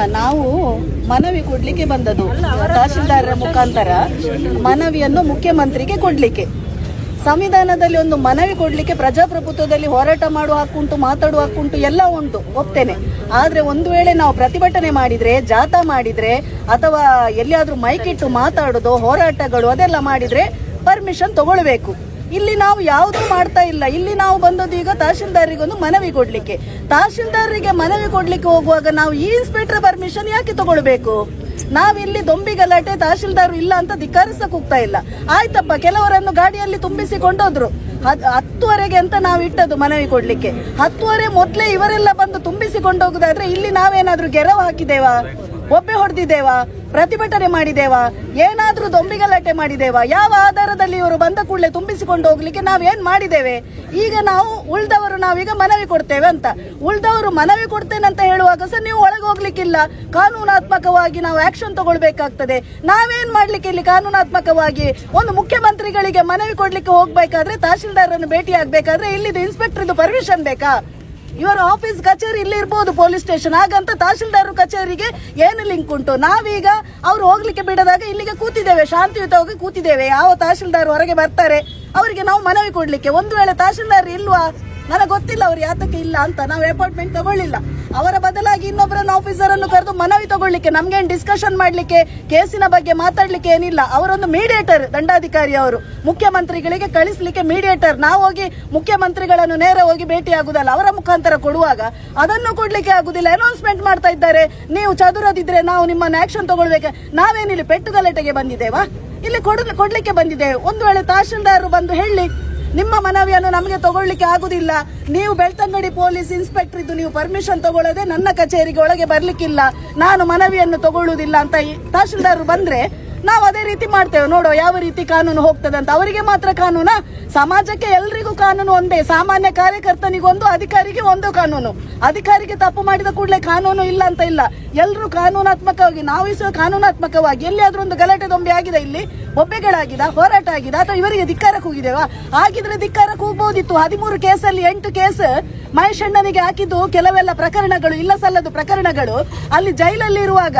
ನಾವು ಮನವಿ ಕೊಡ್ಲಿಕ್ಕೆ ಬಂದದ್ದು, ತಹಶೀಲ್ದಾರರ ಮುಖಾಂತರ ಮನವಿಯನ್ನು ಮುಖ್ಯಮಂತ್ರಿಗೆ ಕೊಡ್ಲಿಕ್ಕೆ. ಸಂವಿಧಾನದಲ್ಲಿ ಒಂದು ಮನವಿ ಕೊಡ್ಲಿಕ್ಕೆ, ಪ್ರಜಾಪ್ರಭುತ್ವದಲ್ಲಿ ಹೋರಾಟ ಮಾಡುವ ಹಕ್ಕುಂಟು ಮಾತಾಡುವ ಹಕ್ಕುಂಟು ಎಲ್ಲ ಉಂಟು, ಒಪ್ತೇನೆ. ಆದ್ರೆ ಒಂದು ವೇಳೆ ನಾವು ಪ್ರತಿಭಟನೆ ಮಾಡಿದ್ರೆ, ಜಾಥಾ ಮಾಡಿದ್ರೆ, ಅಥವಾ ಎಲ್ಲಿಯಾದ್ರೂ ಮೈಕಿಟ್ಟು ಮಾತಾಡೋದು, ಹೋರಾಟಗಳು ಅದೆಲ್ಲ ಮಾಡಿದ್ರೆ, ಪರ್ಮಿಷನ್ ತಗೊಳ್ಬೇಕು. ಇಲ್ಲಿ ನಾವು ಯಾವುದು ಮಾಡ್ತಾ ಇಲ್ಲ. ಇಲ್ಲಿ ನಾವು ಬಂದದ್ದು ಈಗ ತಹಶೀಲ್ದಾರಿಗೆ ಒಂದು ಮನವಿ ಕೊಡ್ಲಿಕ್ಕೆ. ತಹಶೀಲ್ದಾರರಿಗೆ ಮನವಿ ಕೊಡ್ಲಿಕ್ಕೆ ಹೋಗುವಾಗ ನಾವು ಈ ಇನ್ಸ್ಪೆಕ್ಟರ್ ಪರ್ಮಿಷನ್ ಯಾಕೆ ತಗೊಳ್ಬೇಕು? ನಾವಿಲ್ಲಿ ದೊಂಬಿ ಗಲಾಟೆ ತಹಶೀಲ್ದಾರ್ ಇಲ್ಲ ಅಂತ ಧಿಕ್ಕಾರಿಸಕ್ ಹೋಗ್ತಾ ಇಲ್ಲ. ಆಯ್ತಪ್ಪ, ಕೆಲವರನ್ನು ಗಾಡಿಯಲ್ಲಿ ತುಂಬಿಸಿ ಕೊಂಡೋದ್ರು. ಹತ್- ಹತ್ತುವರೆಗೆ ಅಂತ ನಾವು ಇಟ್ಟದ್ದು ಮನವಿ ಕೊಡ್ಲಿಕ್ಕೆ. ಹತ್ತುವರೆ ಮೊದಲೇ ಇವರೆಲ್ಲ ಬಂದು ತುಂಬಿಸಿ ಕೊಂಡೋಗುದಾದ್ರೆ ಇಲ್ಲಿ ನಾವೇನಾದ್ರೂ ಗೆರವು ಹಾಕಿದೇವಾ ಒಬ್ಬೆ ಹೊಡೆದಿದ್ದೇವಾ? ಪ್ರತಿಭಟನೆ ಮಾಡಿದೇವಾ ಏನಾದರೂ ದೊಂಬಿಗಲಾಟೆ ಮಾಡಿದೇವಾ ಯಾವ ಆಧಾರದಲ್ಲಿ ಇವರು ಬಂದ ಕೂಡಲೇ ತುಂಬಿಸಿಕೊಂಡು ಹೋಗ್ಲಿಕ್ಕೆ ನಾವೇನ್ ಮಾಡಿದ್ದೇವೆ? ಈಗ ನಾವು ಉಳ್ದವರು ನಾವೀಗ ಮನವಿ ಕೊಡ್ತೇವೆ ಅಂತ. ಉಳ್ದವರು ಮನವಿ ಕೊಡ್ತೇನೆ ಅಂತ ಹೇಳುವಾಗ ಸರ್ ನೀವು ಒಳಗೆ ಹೋಗ್ಲಿಕ್ಕಿಲ್ಲ. ಕಾನೂನಾತ್ಮಕವಾಗಿ ನಾವು ಆಕ್ಷನ್ ತಗೊಳ್ಬೇಕಾಗ್ತದೆ. ನಾವೇನ್ ಮಾಡ್ಲಿಕ್ಕೆ ಇಲ್ಲಿ ಕಾನೂನಾತ್ಮಕವಾಗಿ? ಒಂದು ಮುಖ್ಯಮಂತ್ರಿಗಳಿಗೆ ಮನವಿ ಕೊಡ್ಲಿಕ್ಕೆ ಹೋಗ್ಬೇಕಾದ್ರೆ ತಹಶೀಲ್ದಾರನ್ನು ಭೇಟಿ ಆಗ್ಬೇಕಾದ್ರೆ ಇಲ್ಲಿದು ಇನ್ಸ್ಪೆಕ್ಟರ್ ಪರ್ಮಿಷನ್ ಬೇಕಾ? ಇವರ ಆಫೀಸ್ ಕಚೇರಿ ಇಲ್ಲಿ ಇರ್ಬೋದು ಪೊಲೀಸ್ ಸ್ಟೇಷನ್ ಹಾಗಂತ ತಹಶೀಲ್ದಾರ್ ಕಚೇರಿಗೆ ಏನು ಲಿಂಕ್ ಉಂಟು? ನಾವೀಗ ಅವ್ರು ಹೋಗ್ಲಿಕ್ಕೆ ಬಿಡದಾಗ ಇಲ್ಲಿಗೆ ಕೂತಿದ್ದೇವೆ, ಶಾಂತಿಯುತವಾಗಿ ಕೂತಿದ್ದೇವೆ. ಯಾವ ತಹಶೀಲ್ದಾರ್ ಹೊರಗೆ ಬರ್ತಾರೆ, ಅವರಿಗೆ ನಾವು ಮನವಿ ಕೊಡ್ಲಿಕ್ಕೆ. ಒಂದು ವೇಳೆ ತಹಶೀಲ್ದಾರ್ ಇಲ್ವಾ? ನನಗೆ ಗೊತ್ತಿಲ್ಲ ಅವ್ರು ಯಾತಕ್ಕೆ ಇಲ್ಲ ಅಂತ. ನಾವು ಅಪಾಯಿಂಟ್ಮೆಂಟ್ ತಗೊಳ್ಳಿಲ್ಲ. ಅವರ ಬದಲಾಗಿ ಇನ್ನೊಬ್ಬರನ್ನ ಆಫೀಸರ್ ಅನ್ನು ಕರೆದು ಮನವಿ ತಗೊಳ್ಳಿಕ್ಕೆ, ನಮ್ಗೇನು ಡಿಸ್ಕಷನ್ ಮಾಡ್ಲಿಕ್ಕೆ, ಕೇಸಿನ ಬಗ್ಗೆ ಮಾತಾಡ್ಲಿಕ್ಕೆ ಏನಿಲ್ಲ. ಅವರೊಂದು ಮೀಡಿಯೇಟರ್ ದಂಡಾಧಿಕಾರಿ ಅವರು. ಮುಖ್ಯಮಂತ್ರಿಗಳಿಗೆ ಕಳಿಸ್ಲಿಕ್ಕೆ ಮೀಡಿಯೇಟರ್ ನಾವು ಹೋಗಿ ಮುಖ್ಯಮಂತ್ರಿಗಳನ್ನು ನೇರ ಹೋಗಿ ಭೇಟಿ ಆಗುದಲ್ಲ, ಅವರ ಮುಖಾಂತರ ಕೊಡುವಾಗ. ಅದನ್ನು ಕೊಡ್ಲಿಕ್ಕೆ ಆಗುದಿಲ್ಲ. ಅನೌನ್ಸ್ಮೆಂಟ್ ಮಾಡ್ತಾ ಇದ್ದಾರೆ. ನೀವು ಚದುರದಿದ್ರೆ ನಾವು ನಿಮ್ಮನ್ನು ಆಕ್ಷನ್ ತಗೊಳ್ಬೇಕು. ನಾವೇನಿಲ್ಲಿ ಪೆಟ್ಟು ಗಲಾಟೆಗೆ ಬಂದಿದ್ದೇವಾ? ಇಲ್ಲಿ ಕೊಡ್, ಕೊಡ್ಲಿಕ್ಕೆ ಬಂದಿದ್ದೇವೆ. ಒಂದು ವೇಳೆ ತಹಶೀಲ್ದಾರ್ ಬಂದು ಹೇಳಿ ನಿಮ್ಮ ಮನವಿಯನ್ನು ನಮಗೆ ತಗೊಳ್ಳಿಕ್ಕೆ ಆಗುದಿಲ್ಲ. ನೀವು ಬೆಳ್ತಂಗಡಿ ಪೊಲೀಸ್ ಇನ್ಸ್ಪೆಕ್ಟರ್ ಇದ್ದು ನೀವು ಪರ್ಮಿಷನ್ ತಗೊಳ್ಳದೆ ನನ್ನ ಕಚೇರಿಗೆ ಒಳಗೆ ಬರ್ಲಿಕ್ಕಿಲ್ಲ. ನಾನು ಮನವಿಯನ್ನು ತಗೊಳ್ಳುವುದಿಲ್ಲ ಅಂತ ತಹಶೀಲ್ದಾರ್ ಬಂದ್ರೆ ನಾವು ಅದೇ ರೀತಿ ಮಾಡ್ತೇವೆ. ನೋಡೋ, ಯಾವ ರೀತಿ ಕಾನೂನು ಹೋಗ್ತದೆ ಅಂತ. ಅವರಿಗೆ ಮಾತ್ರ ಕಾನೂನ? ಸಮಾಜಕ್ಕೆ ಎಲ್ರಿಗೂ ಕಾನೂನು ಒಂದೇ. ಸಾಮಾನ್ಯ ಕಾರ್ಯಕರ್ತನಿಗೊಂದು, ಅಧಿಕಾರಿಗೆ ಒಂದು ಕಾನೂನು. ಅಧಿಕಾರಿಗೆ ತಪ್ಪು ಮಾಡಿದ ಕೂಡಲೇ ಕಾನೂನು ಇಲ್ಲ ಅಂತ ಇಲ್ಲ. ಎಲ್ಲರೂ ಕಾನೂನಾತ್ಮಕವಾಗಿ, ನಾವು ಇಸುವ ಕಾನೂನಾತ್ಮಕವಾಗಿ, ಎಲ್ಲಿಯಾದ್ರೂ ಒಂದು ಗಲಾಟೆ ದೊಂಬೆ ಆಗಿದೆ ಇಲ್ಲಿ, ಒಬ್ಬೆಗಳಾಗಿದ, ಹೋರಾಟ ಆಗಿದೆ, ಅಥವಾ ಇವರಿಗೆ ಧಿಕ್ಕಾರಕ್ಕೆ ಹೋಗಿದ್ದೇವಾ ಆಗಿದ್ರೆ ಧಿಕ್ಕಾರಕ್ಕೆ ಹೋಗ್ಬೋದಿತ್ತು ಹದಿಮೂರು ಕೇಸಲ್ಲಿ ಎಂಟು ಕೇಸ್ ಮಹೇಶ್ ಹಾಕಿದ್ದು. ಕೆಲವೆಲ್ಲ ಪ್ರಕರಣಗಳು, ಇಲ್ಲ ಸಲ್ಲದು ಪ್ರಕರಣಗಳು. ಅಲ್ಲಿ ಜೈಲಲ್ಲಿ ಇರುವಾಗ,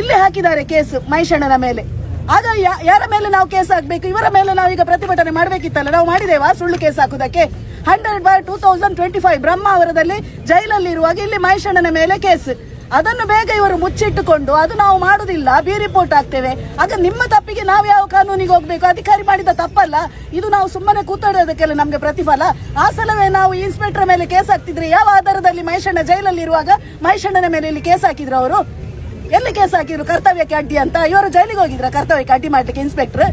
ಇಲ್ಲಿ ಹಾಕಿದ್ದಾರೆ ಕೇಸ್ ಮಹೇಶ್ ಅಣ್ಣನ ಮೇಲೆ. ಯಾ- ಯಾರ ಮೇಲೆ ನಾವು ಕೇಸ್ ಹಾಕ್ಬೇಕು? ಇವರ ಮೇಲೆ ನಾವು ಈಗ ಪ್ರತಿಭಟನೆ ಮಾಡಬೇಕಿತ್ತಲ್ಲ? ನಾವು ಮಾಡಿದೇವಾ ಸುಳ್ಳು case ಹಾಕುದಕ್ಕೆ hundred by two thousand twenty five ಬ್ರಹ್ಮಾವರದಲ್ಲಿ ಜೈಲಲ್ಲಿ ಇರುವಾಗ ಇಲ್ಲಿ ಮಹೇಶಣ್ಣನ ಮೇಲೆ ಕೇಸ್. ಅದನ್ನು ಬೇಗ ಇವರು ಮುಚ್ಚಿಟ್ಟುಕೊಂಡು ಅದು ನಾವು ಮಾಡುದಿಲ್ಲ ಬಿ ರಿಪೋರ್ಟ್ ಆಗ್ತೇವೆ ಆಗ ನಿಮ್ಮ ತಪ್ಪಿಗೆ ನಾವು ಯಾವ ಕಾನೂನಿಗೆ ಹೋಗ್ಬೇಕು? ಅಧಿಕಾರಿ ಮಾಡಿದ ತಪ್ಪಲ್ಲ? ಇದು ನಾವು ಸುಮ್ಮನೆ ಕೂತಾಡೋದಕ್ಕೆಲ್ಲ ನಮ್ಗೆ ಪ್ರತಿಫಲ. ಆ ಸಲವೇ ನಾವು ಇನ್ಸ್ಪೆಕ್ಟರ್ ಮೇಲೆ ಕೇಸ್ ಹಾಕ್ತಿದ್ರೆ ಯಾವ ಆಧಾರದಲ್ಲಿ ಮಹೇಶಣ್ಣ ಜೈಲಲ್ಲಿ ಇರುವಾಗ ಮಹೇಶಣ್ಣನ ಮೇಲೆ ಇಲ್ಲಿ ಕೇಸ್ ಹಾಕಿದ್ರು ಅವರು? ಎಲ್ಲಿ ಕೇಸ್ ಹಾಕಿದ್ರು? ಕರ್ತವ್ಯಕ್ಕೆ ಅಡ್ಡಿ ಅಂತ? ಇವರು ಜೈಲಿಗೆ ಹೋಗಿದ್ರ ಕರ್ತವ್ಯಕ್ಕೆ ಅಡ್ಡಿ ಮಾಡ್ಲಿಕ್ಕೆ ಇನ್ಸ್ಪೆಕ್ಟರ್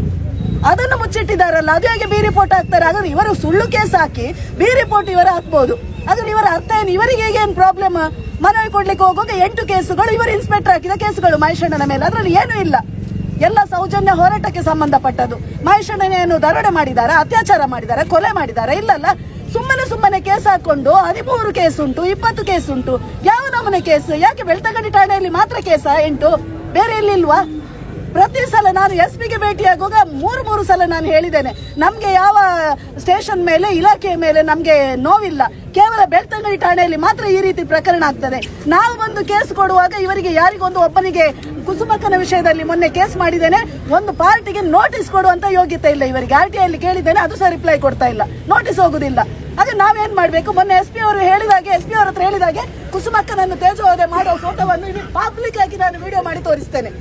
ಅದನ್ನು ಮುಚ್ಚಿಟ್ಟಿದ್ದಾರಲ್ಲ, ಅದು ಹೇಗೆ ಬಿ ರಿಪೋರ್ಟ್ ಹಾಕ್ತಾರೆ? ಹಾಗಾದ್ರೆ ಇವರು ಸುಳ್ಳು ಕೇಸ್ ಹಾಕಿ ಬಿ ರಿಪೋರ್ಟ್ ಇವರು ಹಾಕ್ಬೋದು. ಹಾಗಾದ್ರೆ ಇವರ ಅರ್ಥ ಏನು? ಇವರಿಗೆ ಏನು ಪ್ರಾಬ್ಲಮ್ ಮನವಿ ಕೊಡ್ಲಿಕ್ಕೆ ಹೋಗುವಾಗ ಎಂಟು ಕೇಸುಗಳು ಇವರು ಇನ್ಸ್ಪೆಕ್ಟರ್ ಹಾಕಿದ ಕೇಸುಗಳು ಮಹೇಶಣ್ಣನ ಮೇಲೆ. ಅದರಲ್ಲಿ ಏನೂ ಇಲ್ಲ. ಎಲ್ಲ ಸೌಜನ್ಯ ಹೋರಾಟಕ್ಕೆ ಸಂಬಂಧಪಟ್ಟದ್ದು. ಮಹೇಶಣ್ಣನೇನು ದರೋಡೆ ಮಾಡಿದಾರ? ಅತ್ಯಾಚಾರ ಮಾಡಿದಾರ? ಕೊಲೆ ಮಾಡಿದಾರ? ಇಲ್ಲಲ್ಲ. ಸುಮ್ಮನೆ ಸುಮ್ಮನೆ ಕೇಸ್ ಹಾಕೊಂಡು ಹದಿಮೂರು ಕೇಸ್ ಉಂಟು, ಇಪ್ಪತ್ತು ಕೇಸ್ ಉಂಟು. ಯಾವ ನಮೂನೆ ಕೇಸ್? ಯಾಕೆ ಬೆಳ್ತಂಗಡಿ ಠಾಣೆಯಲ್ಲಿ ಮಾತ್ರ ಕೇಸಾ ಎಂಟು? ಬೇರೆ ಎಲ್ಲಿಲ್ವಾ? ಪ್ರತಿ ಸಲ ನಾನು ಎಸ್ ಪಿಗೆ ಭೇಟಿಯಾಗುವಾಗ ಮೂರು ಮೂರು ಸಲ ನಾನು ಹೇಳಿದ್ದೇನೆ. ನಮಗೆ ಯಾವ ಸ್ಟೇಷನ್ ಮೇಲೆ, ಇಲಾಖೆಯ ಮೇಲೆ ನಮಗೆ ನೋವಿಲ್ಲ. ಕೇವಲ ಬೆಳ್ತಂಗಡಿ ಠಾಣೆಯಲ್ಲಿ ಮಾತ್ರ ಈ ರೀತಿ ಪ್ರಕರಣ ಆಗ್ತದೆ. ನಾವು ಬಂದು ಕೇಸ್ ಕೊಡುವಾಗ ಇವರಿಗೆ ಯಾರಿಗೊಂದು ಒಬ್ಬನಿಗೆ ಕುಸುಮಕ್ಕನ ವಿಷಯದಲ್ಲಿ ಮೊನ್ನೆ ಕೇಸ್ ಮಾಡಿದ್ದೇನೆ. ಒಂದು ಪಾರ್ಟಿಗೆ ನೋಟಿಸ್ ಕೊಡುವಂತ ಯೋಗ್ಯತೆ ಇಲ್ಲ ಇವರಿಗೆ. ಆರ್ ಟಿ ಅಲ್ಲಿ ಕೇಳಿದ್ದೇನೆ, ಅದು ಸಹ ರಿಪ್ಲೈ ಕೊಡ್ತಾ ಇಲ್ಲ. ನೋಟಿಸ್ ಹೋಗುದಿಲ್ಲ. ಆಗ ನಾವೇನ್ ಮಾಡ್ಬೇಕು? ಮೊನ್ನೆ ಎಸ್ ಪಿ ಅವರು ಹೇಳಿದಾಗೆ ಎಸ್ ಪಿ ಅವ್ರ ಹತ್ರ ಹೇಳಿದಾಗೆ, ಕುಸುಮಕ್ಕನನ್ನು ತೇಜೋದೆ ಮಾಡೋ ಫೋಟೋವನ್ನು ಇಲ್ಲಿ ಪಬ್ಲಿಕ್ ಆಗಿ ನಾನು ವಿಡಿಯೋ ಮಾಡಿ ತೋರಿಸ್ತೇನೆ.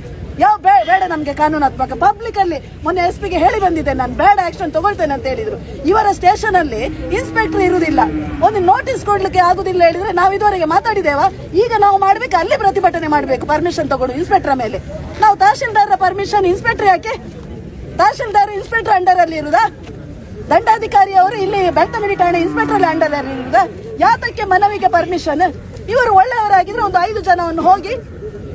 ಯಾವ ಬೇಡ ಬೇಡ ನಮಗೆ ಕಾನೂನಾತ್ಮಕ. ಪಬ್ಲಿಕ್ ಅಲ್ಲಿ ಮೊನ್ನೆ ಎಸ್ ಪಿಗೆ ಹೇಳಿ ಬಂದಿದ್ದೆ, ನಾನು ಬೇಡ ಆಕ್ಷನ್ ತಗೊಳ್ತೇನೆ ಅಂತ ಹೇಳಿದ್ರು. ಇವರ ಸ್ಟೇಷನ್ ಅಲ್ಲಿ ಇನ್ಸ್ಪೆಕ್ಟರ್ ಇರುವುದಿಲ್ಲ. ಒಂದು ನೋಟಿಸ್ ಕೊಡ್ಲಿಕ್ಕೆ ಆಗುದಿಲ್ಲ ಹೇಳಿದ್ರೆ ನಾವು ಇದುವರೆಗೆ ಮಾತಾಡಿದೇವಾ? ಈಗ ನಾವು ಮಾಡ್ಬೇಕು, ಅಲ್ಲಿ ಪ್ರತಿಭಟನೆ ಮಾಡ್ಬೇಕು. ಪರ್ಮಿಷನ್ ತಗೊಂಡು ಇನ್ಸ್ಪೆಕ್ಟರ್ ಮೇಲೆ. ನಾವು ತಹಶೀಲ್ದಾರರ ಪರ್ಮಿಷನ್ ಇನ್ಸ್ಪೆಕ್ಟರ್ ಯಾಕೆ? ತಹಶೀಲ್ದಾರ್ ಇನ್ಸ್ಪೆಕ್ಟರ್ ಅಂಡರ್ ಅಲ್ಲಿ ಇರುದಾ? ದಂಡಾಧಿಕಾರಿ ಅವರು ಇಲ್ಲಿ ಬೆಳ್ತಂಗಡಿ ಠಾಣೆ ಇನ್ಸ್ಪೆಕ್ಟರ್ ಅಂಡರ್ ಅಲ್ಲಿ ಇರುದಾ ಯಾತಕ್ಕೆ ಮನವಿಗೆ ಪರ್ಮಿಷನ್ ಇವರು ಒಳ್ಳೆಯವರಾಗಿದ್ರೆ ಒಂದು ಐದು ಜನವನ್ನು ಹೋಗಿ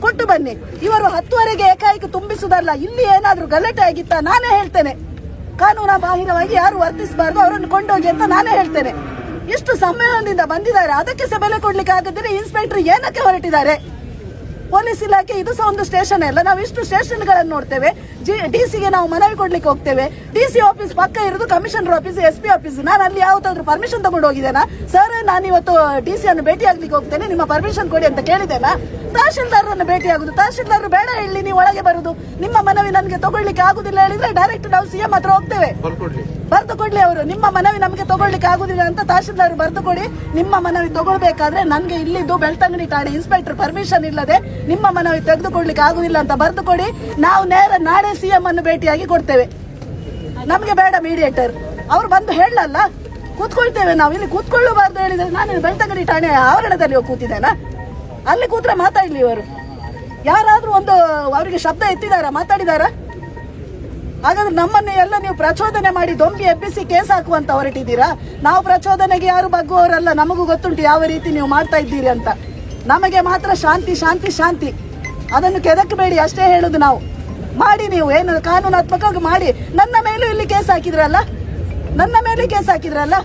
ಕೊಟ್ಟು ಬನ್ನಿ. ಇವರು ಹತ್ತುವರೆಗೆ ಏಕಾಏಕಿ ತುಂಬಿಸುದಲ್ಲ ಇಲ್ಲಿ ಏನಾದ್ರೂ ಗಲಾಟೆ ಆಗಿತ್ತ? ನಾನೇ ಹೇಳ್ತೇನೆ. ಕಾನೂನ ಬಾಹಿರವಾಗಿ ಯಾರು ವರ್ತಿಸಬಾರ್ದು ಅವರನ್ನು ಕೊಂಡೋಗಿ ಅಂತ ನಾನೇ ಹೇಳ್ತೇನೆ. ಇಷ್ಟು ಸಮ್ಮೇಳನದಿಂದ ಬಂದಿದ್ದಾರೆ, ಅದಕ್ಕೆ ಬೆಲೆ ಕೊಡ್ಲಿಕ್ಕೆ ಆಗದಿದ್ರೆ ಇನ್ಸ್ಪೆಕ್ಟರ್ ಏನಕ್ಕೆ ಹೊರಟಿದ್ದಾರೆ? ಪೊಲೀಸ್ ಇಲಾಖೆ ಇದು ಸಹ ಒಂದು ಸ್ಟೇಷನ್ ಅಲ್ಲ. ನಾವು ಇಷ್ಟು ಸ್ಟೇಷನ್ಗಳನ್ನು ನೋಡ್ತೇವೆ. ಡಿ ಸಿಗೆ ನಾವು ಮನವಿ ಕೊಡ್ಲಿಕ್ಕೆ ಹೋಗ್ತೇವೆ. ಡಿ ಸಿ ಆಫೀಸ್ ಪಕ್ಕ ಇರೋದು commissioner office, S P office. ನಾನು ಅಲ್ಲಿ ಯಾವತ್ತಾದ್ರೂ ಪರ್ಮಿಷನ್ ತಗೊಂಡು ಹೋಗಿದ್ದೇನಾ? ಸರ್, ನಾನು ಇವತ್ತು ಡಿ ಸಿ ಅನ್ನು ಭೇಟಿ ಆಗ್ಲಿಕ್ಕೆ ಹೋಗ್ತೇನೆ. ನಿಮ್ಮ ಪರ್ಮಿಷನ್ ಕೊಡಿ ಅಂತ ಕೇಳಿದ್ದೇನಾ? ತಹಶೀಲ್ದಾರರನ್ನು ಭೇಟಿ ಆಗುದು. ತಹಶೀಲ್ದಾರರು ಬೇಡ ಹೇಳಿ ನೀವು ಒಳಗೆ ಬರುದು. ನಿಮ್ಮ ಮನವಿ ನನಗೆ ತಗೊಳ್ಳಿಕ್ಕೆ ಆಗುದಿಲ್ಲ ಹೇಳಿದ್ರೆ ಡೈರೆಕ್ಟ್ ನಾವು ಸಿಎಂ ಹತ್ರ ಹೋಗ್ತೇವೆ. ಬರ್ದು ಕೊಡ್ಲಿ ಅವರು. ನಿಮ್ಮ ಮನವಿ ನಮಗೆ ತಗೊಳ್ಳಿಕ್ಕೆ ಆಗುದಿಲ್ಲ ಅಂತ ತಹಶೀಲ್ದಾರ್ ಬರೆದು ಕೊಡಿ. ನಿಮ್ಮ ಮನವಿ ತಗೊಳ್ಬೇಕಾದ್ರೆ ನನಗೆ ಇಲ್ಲಿದ್ದು ಬೆಳ್ತಂಗಡಿ ಠಾಣೆ ಇನ್ಸ್ಪೆಕ್ಟರ್ ಪರ್ಮಿಷನ್ ಇಲ್ಲದೆ ನಿಮ್ಮ ಮನವಿ ತೆಗೆದುಕೊಳ್ಳಿಕ್ಕೆ ಆಗುದಿಲ್ಲ ಅಂತ ಬರೆದು ಕೊಡಿ. ನಾವು ನೇರ ನಾಳೆ ಸಿಎಂ ಅನ್ನು ಭೇಟಿಯಾಗಿ ಕೊಡ್ತೇವೆ. ನಮಗೆ ಬೇಡ ಮೀಡಿಯೇಟರ್ ಅವ್ರು ಬಂದು ಹೇಳಲ್ಲ. ಕೂತ್ಕೊಳ್ತೇವೆ ನಾವು. ಇಲ್ಲಿ ಕೂತ್ಕೊಳ್ಳಬಾರ್ದು ಹೇಳಿದ್ರೆ ನಾನು ಬೆಳ್ತಂಗಡಿ ಠಾಣೆ ಆವರಣದಲ್ಲಿ ಹೋಗಿ ಕೂತಿದ್ದೇನಾ? ಅಲ್ಲಿ ಕೂತ್ರೆ ಮಾತಾಡ್ಲಿ ಇವರು. ಯಾರಾದ್ರೂ ಒಂದು ಅವರಿಗೆ ಶಬ್ದ ಎತ್ತಿದಾರ? ಮಾತಾಡಿದಾರ? ಹಾಗಾದ್ರೆ ನಮ್ಮನ್ನ ಎಲ್ಲ ನೀವು ಪ್ರಚೋದನೆ ಮಾಡಿ ದೊಂಬಿ ಎಬ್ಬಿಸಿ ಕೇಸ್ ಹಾಕುವಂತ ಹೊರಟಿದ್ದೀರಾ? ನಾವು ಪ್ರಚೋದನೆಗೆ ಯಾರು ಬಗ್ಗುವವರಲ್ಲ, ನಮಗೂ ಗೊತ್ತುಂಟು ಯಾವ ರೀತಿ ನೀವು ಮಾಡ್ತಾ ಇದ್ದೀರಿ ಅಂತ. ನಮಗೆ ಮಾತ್ರ ಶಾಂತಿ ಶಾಂತಿ ಶಾಂತಿ. ಅದನ್ನು ಕೆದಕಬೇಡಿ, ಅಷ್ಟೇ ಹೇಳುದು ನಾವು. ಮಾಡಿ ನೀವು, ಏನು ಕಾನೂನಾತ್ಮಕವಾಗಿ ಮಾಡಿ. ನನ್ನ ಮೇಲೂ ಇಲ್ಲಿ ಕೇಸ್ ಹಾಕಿದ್ರಲ್ಲ? ನನ್ನ ಮೇಲೆ ಕೇಸ್ ಹಾಕಿದ್ರಲ್ಲ?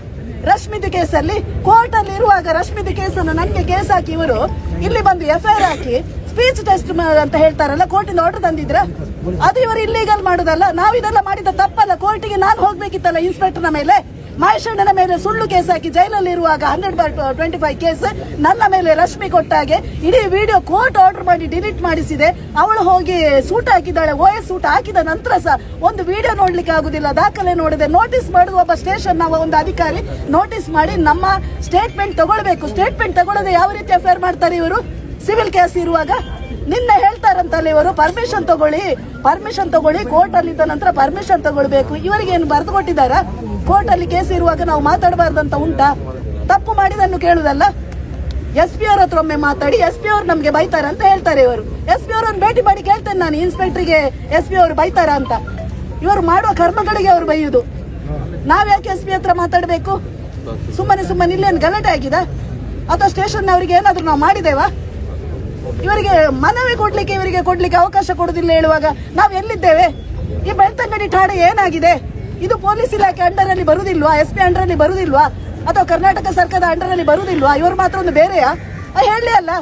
ರಶ್ಮಿದು ಕೇಸಲ್ಲಿ? ಕೋರ್ಟ್ ಅಲ್ಲಿ ಇರುವಾಗ ರಶ್ಮಿದು ಕೇಸನ್ನು ನನಗೆ ಕೇಸ್ ಹಾಕಿ ಇವರು, ಇಲ್ಲಿ ಬಂದು ಎಫ್ ಐ ಆರ್ ಹಾಕಿ ಸ್ಪೀಚ್ ಟೆಸ್ಟ್ ಅಂತ ಹೇಳ್ತಾರಲ್ಲ, ಕೋರ್ಟಿಂದ ಆರ್ಡರ್ ತಂದಿದ್ರ? ಅದು ಇವರು ಇಲ್ಲೀಗಲ್ ಮಾಡುದಲ್ಲ, ನಾವು ಇದೆಲ್ಲ ಮಾಡಿದ ತಪ್ಪಲ್ಲ. ಕೋರ್ಟಿಗೆ ನಾನು ಹೋಗ್ಬೇಕಿತ್ತಲ್ಲ ಇನ್ಸ್ಪೆಕ್ಟರ್ನ ಮೇಲೆ. ಮಹೇಶಣ್ಣನ ಮೇಲೆ ಸುಳ್ಳು ಕೇಸ್ ಹಾಕಿ ಜೈಲಲ್ಲಿ ಇರುವಾಗ hundred by twenty five case, ನನ್ನ ಮೇಲೆ ರಶ್ಮಿ ಕೊಟ್ಟಾಗೆ ಇಡೀ ವಿಡಿಯೋ ಕೋರ್ಟ್ ಆರ್ಡರ್ ಮಾಡಿ ಡಿಲೀಟ್ ಮಾಡಿಸಿದೆ. ಅವಳು ಹೋಗಿ ಸೂಟ್ ಹಾಕಿದ್ದಾಳೆ ಓ ಎಸ್ ಸೂಟ್ ಹಾಕಿದ ನಂತರ ಸಹ ಒಂದು ವಿಡಿಯೋ ನೋಡ್ಲಿಕ್ಕೆ ಆಗುದಿಲ್ಲ. ದಾಖಲೆ ನೋಡಿದೆ. ನೋಟಿಸ್ ಮಾಡುವ ಒಬ್ಬ ಸ್ಟೇಷನ್ ನಾವು ಒಂದು ಅಧಿಕಾರಿ ನೋಟಿಸ್ ಮಾಡಿ ನಮ್ಮ ಸ್ಟೇಟ್ಮೆಂಟ್ ತಗೊಳ್ಬೇಕು. ಸ್ಟೇಟ್ಮೆಂಟ್ ತಗೊಳ್ಳದೆ ಯಾವ ರೀತಿ ಅಫೇರ್ ಮಾಡ್ತಾರೆ ಇವರು? ಸಿವಿಲ್ ಕೇಸ್ ಇರುವಾಗ ನಿನ್ನೆ ಹೇಳ್ತಾರಂತಲ್ಲ ಇವರು ಪರ್ಮಿಷನ್ ತಗೊಳ್ಳಿ ಪರ್ಮಿಷನ್ ತಗೊಳ್ಳಿ ಕೋರ್ಟ್ ಅಲ್ಲಿ ನಂತರ ಪರ್ಮಿಷನ್ ತಗೊಳ್ಬೇಕು. ಇವರಿಗೆ ಏನು ಬರೆದು ಕೊಟ್ಟಿದ್ದಾರಾ ಕೋರ್ಟ್ ಅಲ್ಲಿ ಕೇಸ್ ಇರುವಾಗ ನಾವು ಮಾತಾಡಬಾರ್ದಂತ ಉಂಟಾ? ತಪ್ಪು ಮಾಡಿದನ್ನು ಕೇಳುದಲ್ಲ? ಎಸ್ ಪಿ ಅವ್ರ ಹತ್ರ ಒಮ್ಮೆ ಮಾತಾಡಿ ಎಸ್ ಪಿ ಅವ್ರು ನಮ್ಗೆ ಬೈತಾರ ಅಂತ ಹೇಳ್ತಾರೆ ಇವರು. ಎಸ್ ಪಿ ಅವ್ರನ್ನ ಭೇಟಿ ಮಾಡಿ ಕೇಳ್ತೇನೆ ನಾನು ಇನ್ಸ್ಪೆಕ್ಟರ್ಗೆ ಎಸ್ ಪಿ ಅವರು ಬೈತಾರ ಅಂತ. ಇವರು ಮಾಡುವ ಕರ್ಮಗಳಿಗೆ ಅವರು ಬೈಯುದು. ನಾವ್ಯಾಕೆ ಎಸ್ ಪಿ ಹತ್ರ ಮಾತಾಡಬೇಕು? ಸುಮ್ಮನೆ ಸುಮ್ಮನೆ ಇಲ್ಲೇನು ಗಲಾಟೆ ಆಗಿದೆ? ಅಥವಾ ಸ್ಟೇಷನ್ ಅವರಿಗೆ ಏನಾದ್ರು ನಾವು ಮಾಡಿದೇವಾ? ಇವರಿಗೆ ಮನವಿ ಕೊಡ್ಲಿಕ್ಕೆ, ಇವರಿಗೆ ಕೊಡ್ಲಿಕ್ಕೆ ಅವಕಾಶ ಕೊಡುದಿಲ್ಲ ಹೇಳುವಾಗ ನಾವು ಎಲ್ಲಿದ್ದೇವೆ? ಈ ಬೆಳ್ತಂಗಡಿ ಠಾಣೆ ಏನಾಗಿದೆ? ಇದು ಪೊಲೀಸ್ ಇಲಾಖೆ ಅಂಡರ್ ಅಲ್ಲಿ ಬರುದಿಲ್ವಾ ಎಸ್ ಪಿ ಅಂಡರ್ ಅಲ್ಲಿ ಬರುದಿಲ್ವಾ ಅಥವಾ ಕರ್ನಾಟಕ ಸರ್ಕಾರದ ಅಂಡರ್ ಅಲ್ಲಿ ಬರುದಿಲ್ವಾ ಇವರು ಮಾತ್ರ ಒಂದು ಬೇರೆಯಾ? ಹೇಳಲಿ ಹೇಳಿ ಅಲ್ಲ.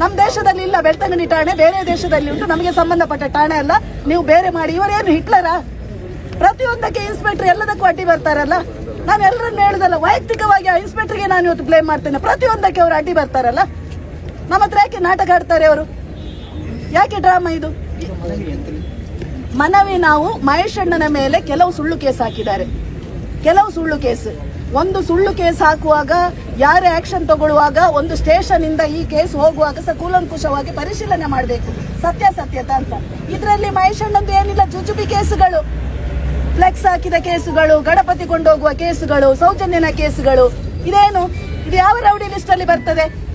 ನಮ್ಮ ದೇಶದಲ್ಲಿ ಇಲ್ಲ, ಬೆಳ್ತಂಗಡಿ ಠಾಣೆ. ಬೇರೆ ದೇಶದಲ್ಲಿ ಉಂಟು. ನಮಗೆ ಸಂಬಂಧಪಟ್ಟ ಠಾಣೆ ಅಲ್ಲ. ನೀವು ಬೇರೆ ಮಾಡಿ. ಇವರೇನು ಹಿಟ್ಲರಾ? ಪ್ರತಿಯೊಂದಕ್ಕೆ ಇನ್ಸ್ಪೆಕ್ಟರ್ ಎಲ್ಲದಕ್ಕೂ ಅಡ್ಡಿ ಬರ್ತಾರಲ್ಲ? ನಾನು ಎಲ್ಲರನ್ನು ಹೇಳುದಲ್ಲ, ವೈಯಕ್ತಿಕವಾಗಿ ಆ ಇನ್ಸ್ಪೆಕ್ಟರ್ಗೆ ನಾನು ಇವತ್ತು ಬ್ಲೇಮ್ ಮಾಡ್ತೇನೆ. ಪ್ರತಿಯೊಂದಕ್ಕೆ ಅವರು ಅಡ್ಡಿ ಬರ್ತಾರಲ್ಲ? ನಮ್ಮ ಹತ್ರ ಯಾಕೆ ನಾಟಕ ಆಡ್ತಾರೆ ಅವರು ಯಾಕೆ ಡ್ರಾಮಾ ಇದು? ಮನವಿ ನಾವು ಮಹೇಶಣ್ಣನ ಮೇಲೆ ಕೆಲವು ಸುಳ್ಳು ಕೇಸ್ ಹಾಕಿದ್ದಾರೆ. ಕೆಲವು ಸುಳ್ಳು ಕೇಸ್. ಒಂದು ಸುಳ್ಳು ಕೇಸ್ ಹಾಕುವಾಗ, ಯಾರೇ ಆಕ್ಷನ್ ತಗೊಳ್ಳುವಾಗ, ಒಂದು ಸ್ಟೇಷನ್ ಇಂದ ಈ ಕೇಸ್ ಹೋಗುವಾಗ ಸಹ ಕೂಲಂಕುಷವಾಗಿ ಪರಿಶೀಲನೆ ಮಾಡಬೇಕು. ಸತ್ಯ ಸತ್ಯಾಸತ್ಯತ ಅಂತ. ಇದರಲ್ಲಿ ಮಹೇಶಣ್ಣಂದು ಏನಿಲ್ಲ, ಜುಜುಬಿ ಕೇಸುಗಳು. ಫ್ಲೆಕ್ಸ್ ಹಾಕಿದ ಕೇಸುಗಳು, ಗಣಪತಿ ಕೊಂಡೋಗುವ ಕೇಸುಗಳು, ಸೌಜನ್ಯನ ಕೇಸುಗಳು. ಇದೇನು? ಇದು ಯಾವ ರೌಡಿ ಲಿಸ್ಟ್ ಅಲ್ಲಿ ಬರ್ತದೆ?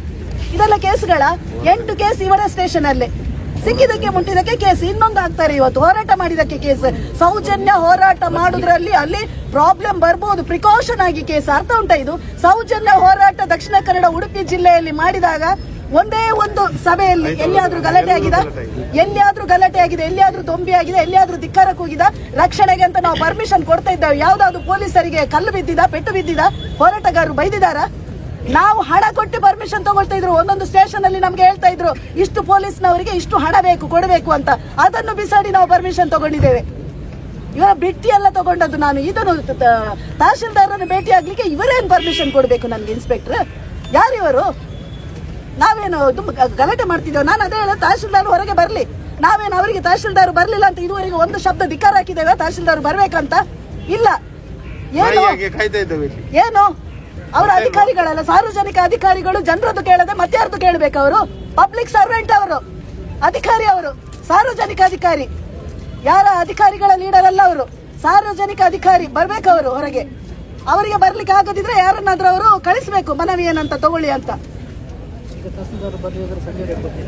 ಇದೆಲ್ಲ ಕೇಸ್ಗಳ ಎಂಟು ಕೇಸ್ ಇವರ ಸ್ಟೇಷನ್ ಅಲ್ಲಿ ಸಿಕ್ಕಿದಕ್ಕೆ ಮುಟ್ಟಿದಕ್ಕೆ ಕೇಸ್ ಇನ್ನೊಂದು ಆಗ್ತಾರೆ ಇವತ್ತು. ಹೋರಾಟ ಮಾಡಿದಕ್ಕೆ ಕೇಸ್. ಸೌಜನ್ಯ ಹೋರಾಟ ಮಾಡುದ್ರಲ್ಲಿ ಅಲ್ಲಿ ಪ್ರಾಬ್ಲಮ್ ಬರ್ಬೋದು. ಪ್ರಿಕಾಷನ್ ಆಗಿ ಕೇಸ್. ಅರ್ಥ ಉಂಟಾ ಇದು? ಸೌಜನ್ಯ ಹೋರಾಟ ದಕ್ಷಿಣ ಕನ್ನಡ ಉಡುಪಿ ಜಿಲ್ಲೆಯಲ್ಲಿ ಮಾಡಿದಾಗ ಒಂದೇ ಒಂದು ಸಭೆಯಲ್ಲಿ ಎಲ್ಲಿಯಾದ್ರೂ ಗಲಾಟೆ ಆಗಿದೆ? ಎಲ್ಲಿಯಾದ್ರೂ ಗಲಾಟೆ ಆಗಿದೆ? ಎಲ್ಲಿಯಾದ್ರೂ ದೊಂಬಿ ಆಗಿದೆ? ಎಲ್ಲಿಯಾದ್ರೂ ಧಿಕ್ಕಾರ ಕೂಗಿದ? ರಕ್ಷಣೆಗೆ ಅಂತ ನಾವು ಪರ್ಮಿಷನ್ ಕೊಡ್ತಾ ಇದ್ದೇವೆ. ಯಾವ್ದಾದ್ರು ಪೊಲೀಸರಿಗೆ ಕಲ್ಲು ಬಿದ್ದಿದ? ಪೆಟ್ಟು ಬಿದ್ದಿದ? ಹೋರಾಟಗಾರರು ಬೈದಿದಾರ ನಾವು ಹಣ ಕೊಟ್ಟು ಪರ್ಮಿಷನ್ ತಗೊಳ್ತಾ ಇದ್ರು. ಒಂದೊಂದು ಸ್ಟೇಷನ್ ಅಲ್ಲಿ ನಮ್ಗೆ ಹೇಳ್ತಾ ಇದ್ರು ಇಷ್ಟು ಪೊಲೀಸ್ನವರಿಗೆ ಇಷ್ಟು ಹಣ ಬೇಕು ಕೊಡಬೇಕು ಅಂತ. ಅದನ್ನು ಬಿಸಾಡಿ ನಾವು ಪರ್ಮಿಷನ್ ತಗೊಂಡಿದ್ದೇವೆ. ಇವರ ಬಿಟ್ಟಿ ಎಲ್ಲ ತಗೊಂಡದ್ದು ನಾನು. ಇದನ್ನು ತ- ತ- ತಹಶೀಲ್ದಾರನ್ನು ಭೇಟಿ ಆಗ್ಲಿಕ್ಕೆ ಇವರೇನು ಪರ್ಮಿಷನ್ ಕೊಡಬೇಕು ನನಗೆ ಇನ್ಸ್ಪೆಕ್ಟರ್ ಯಾರು ಇವರು? ನಾವೇನು ಗಲಾಟೆ ಮಾಡ್ತಿದ್ದೇವೆ. ನಾನು ಅದೇ ಹೇಳ ತಹಶೀಲ್ದಾರ್ ಹೊರಗೆ ಬರಲಿ. ನಾವೇನು ಅವರಿಗೆ ತಹಶೀಲ್ದಾರ್ ಬರಲಿಲ್ಲ ಅಂತ ಇದುವರೆಗೆ ಒಂದು ಶಬ್ದ ಧಿಕ್ಕಾರ ಹಾಕಿದ್ದೇವೆ ತಹಶೀಲ್ದಾರ್ ಬರ್ಬೇಕಂತ? ಇಲ್ಲ. ಏನು? ಏನು? ಅವರ ಅಧಿಕಾರಿಗಳಲ್ಲ ಸಾರ್ವಜನಿಕ ಅಧಿಕಾರಿಗಳು ಜನರದ್ದು ಕೇಳದೆ ಮತ್ತಾರದ್ದು ಕೇಳಬೇಕು ಅವರು ಪಬ್ಲಿಕ್ ಸರ್ವೆಂಟ್ ಅವರು ಅಧಿಕಾರಿ ಅವರು ಸಾರ್ವಜನಿಕ ಅಧಿಕಾರಿ. ಯಾರ ಅಧಿಕಾರಿಗಳ ಲೀಡರ್ ಅಲ್ಲ ಅವರು? ಸಾರ್ವಜನಿಕ ಅಧಿಕಾರಿ ಬರಬೇಕು ಅವರು ಹೊರಗೆ. ಅವರಿಗೆ ಬರ್ಲಿಕ್ಕೆ ಆಗದಿದ್ರೆ ಯಾರನ್ನಾದ್ರೂ ಅವರು ಕಳಿಸ್ಬೇಕು ಮನವಿ ಏನಂತ ತಗೊಳ್ಳಿ ಅಂತ.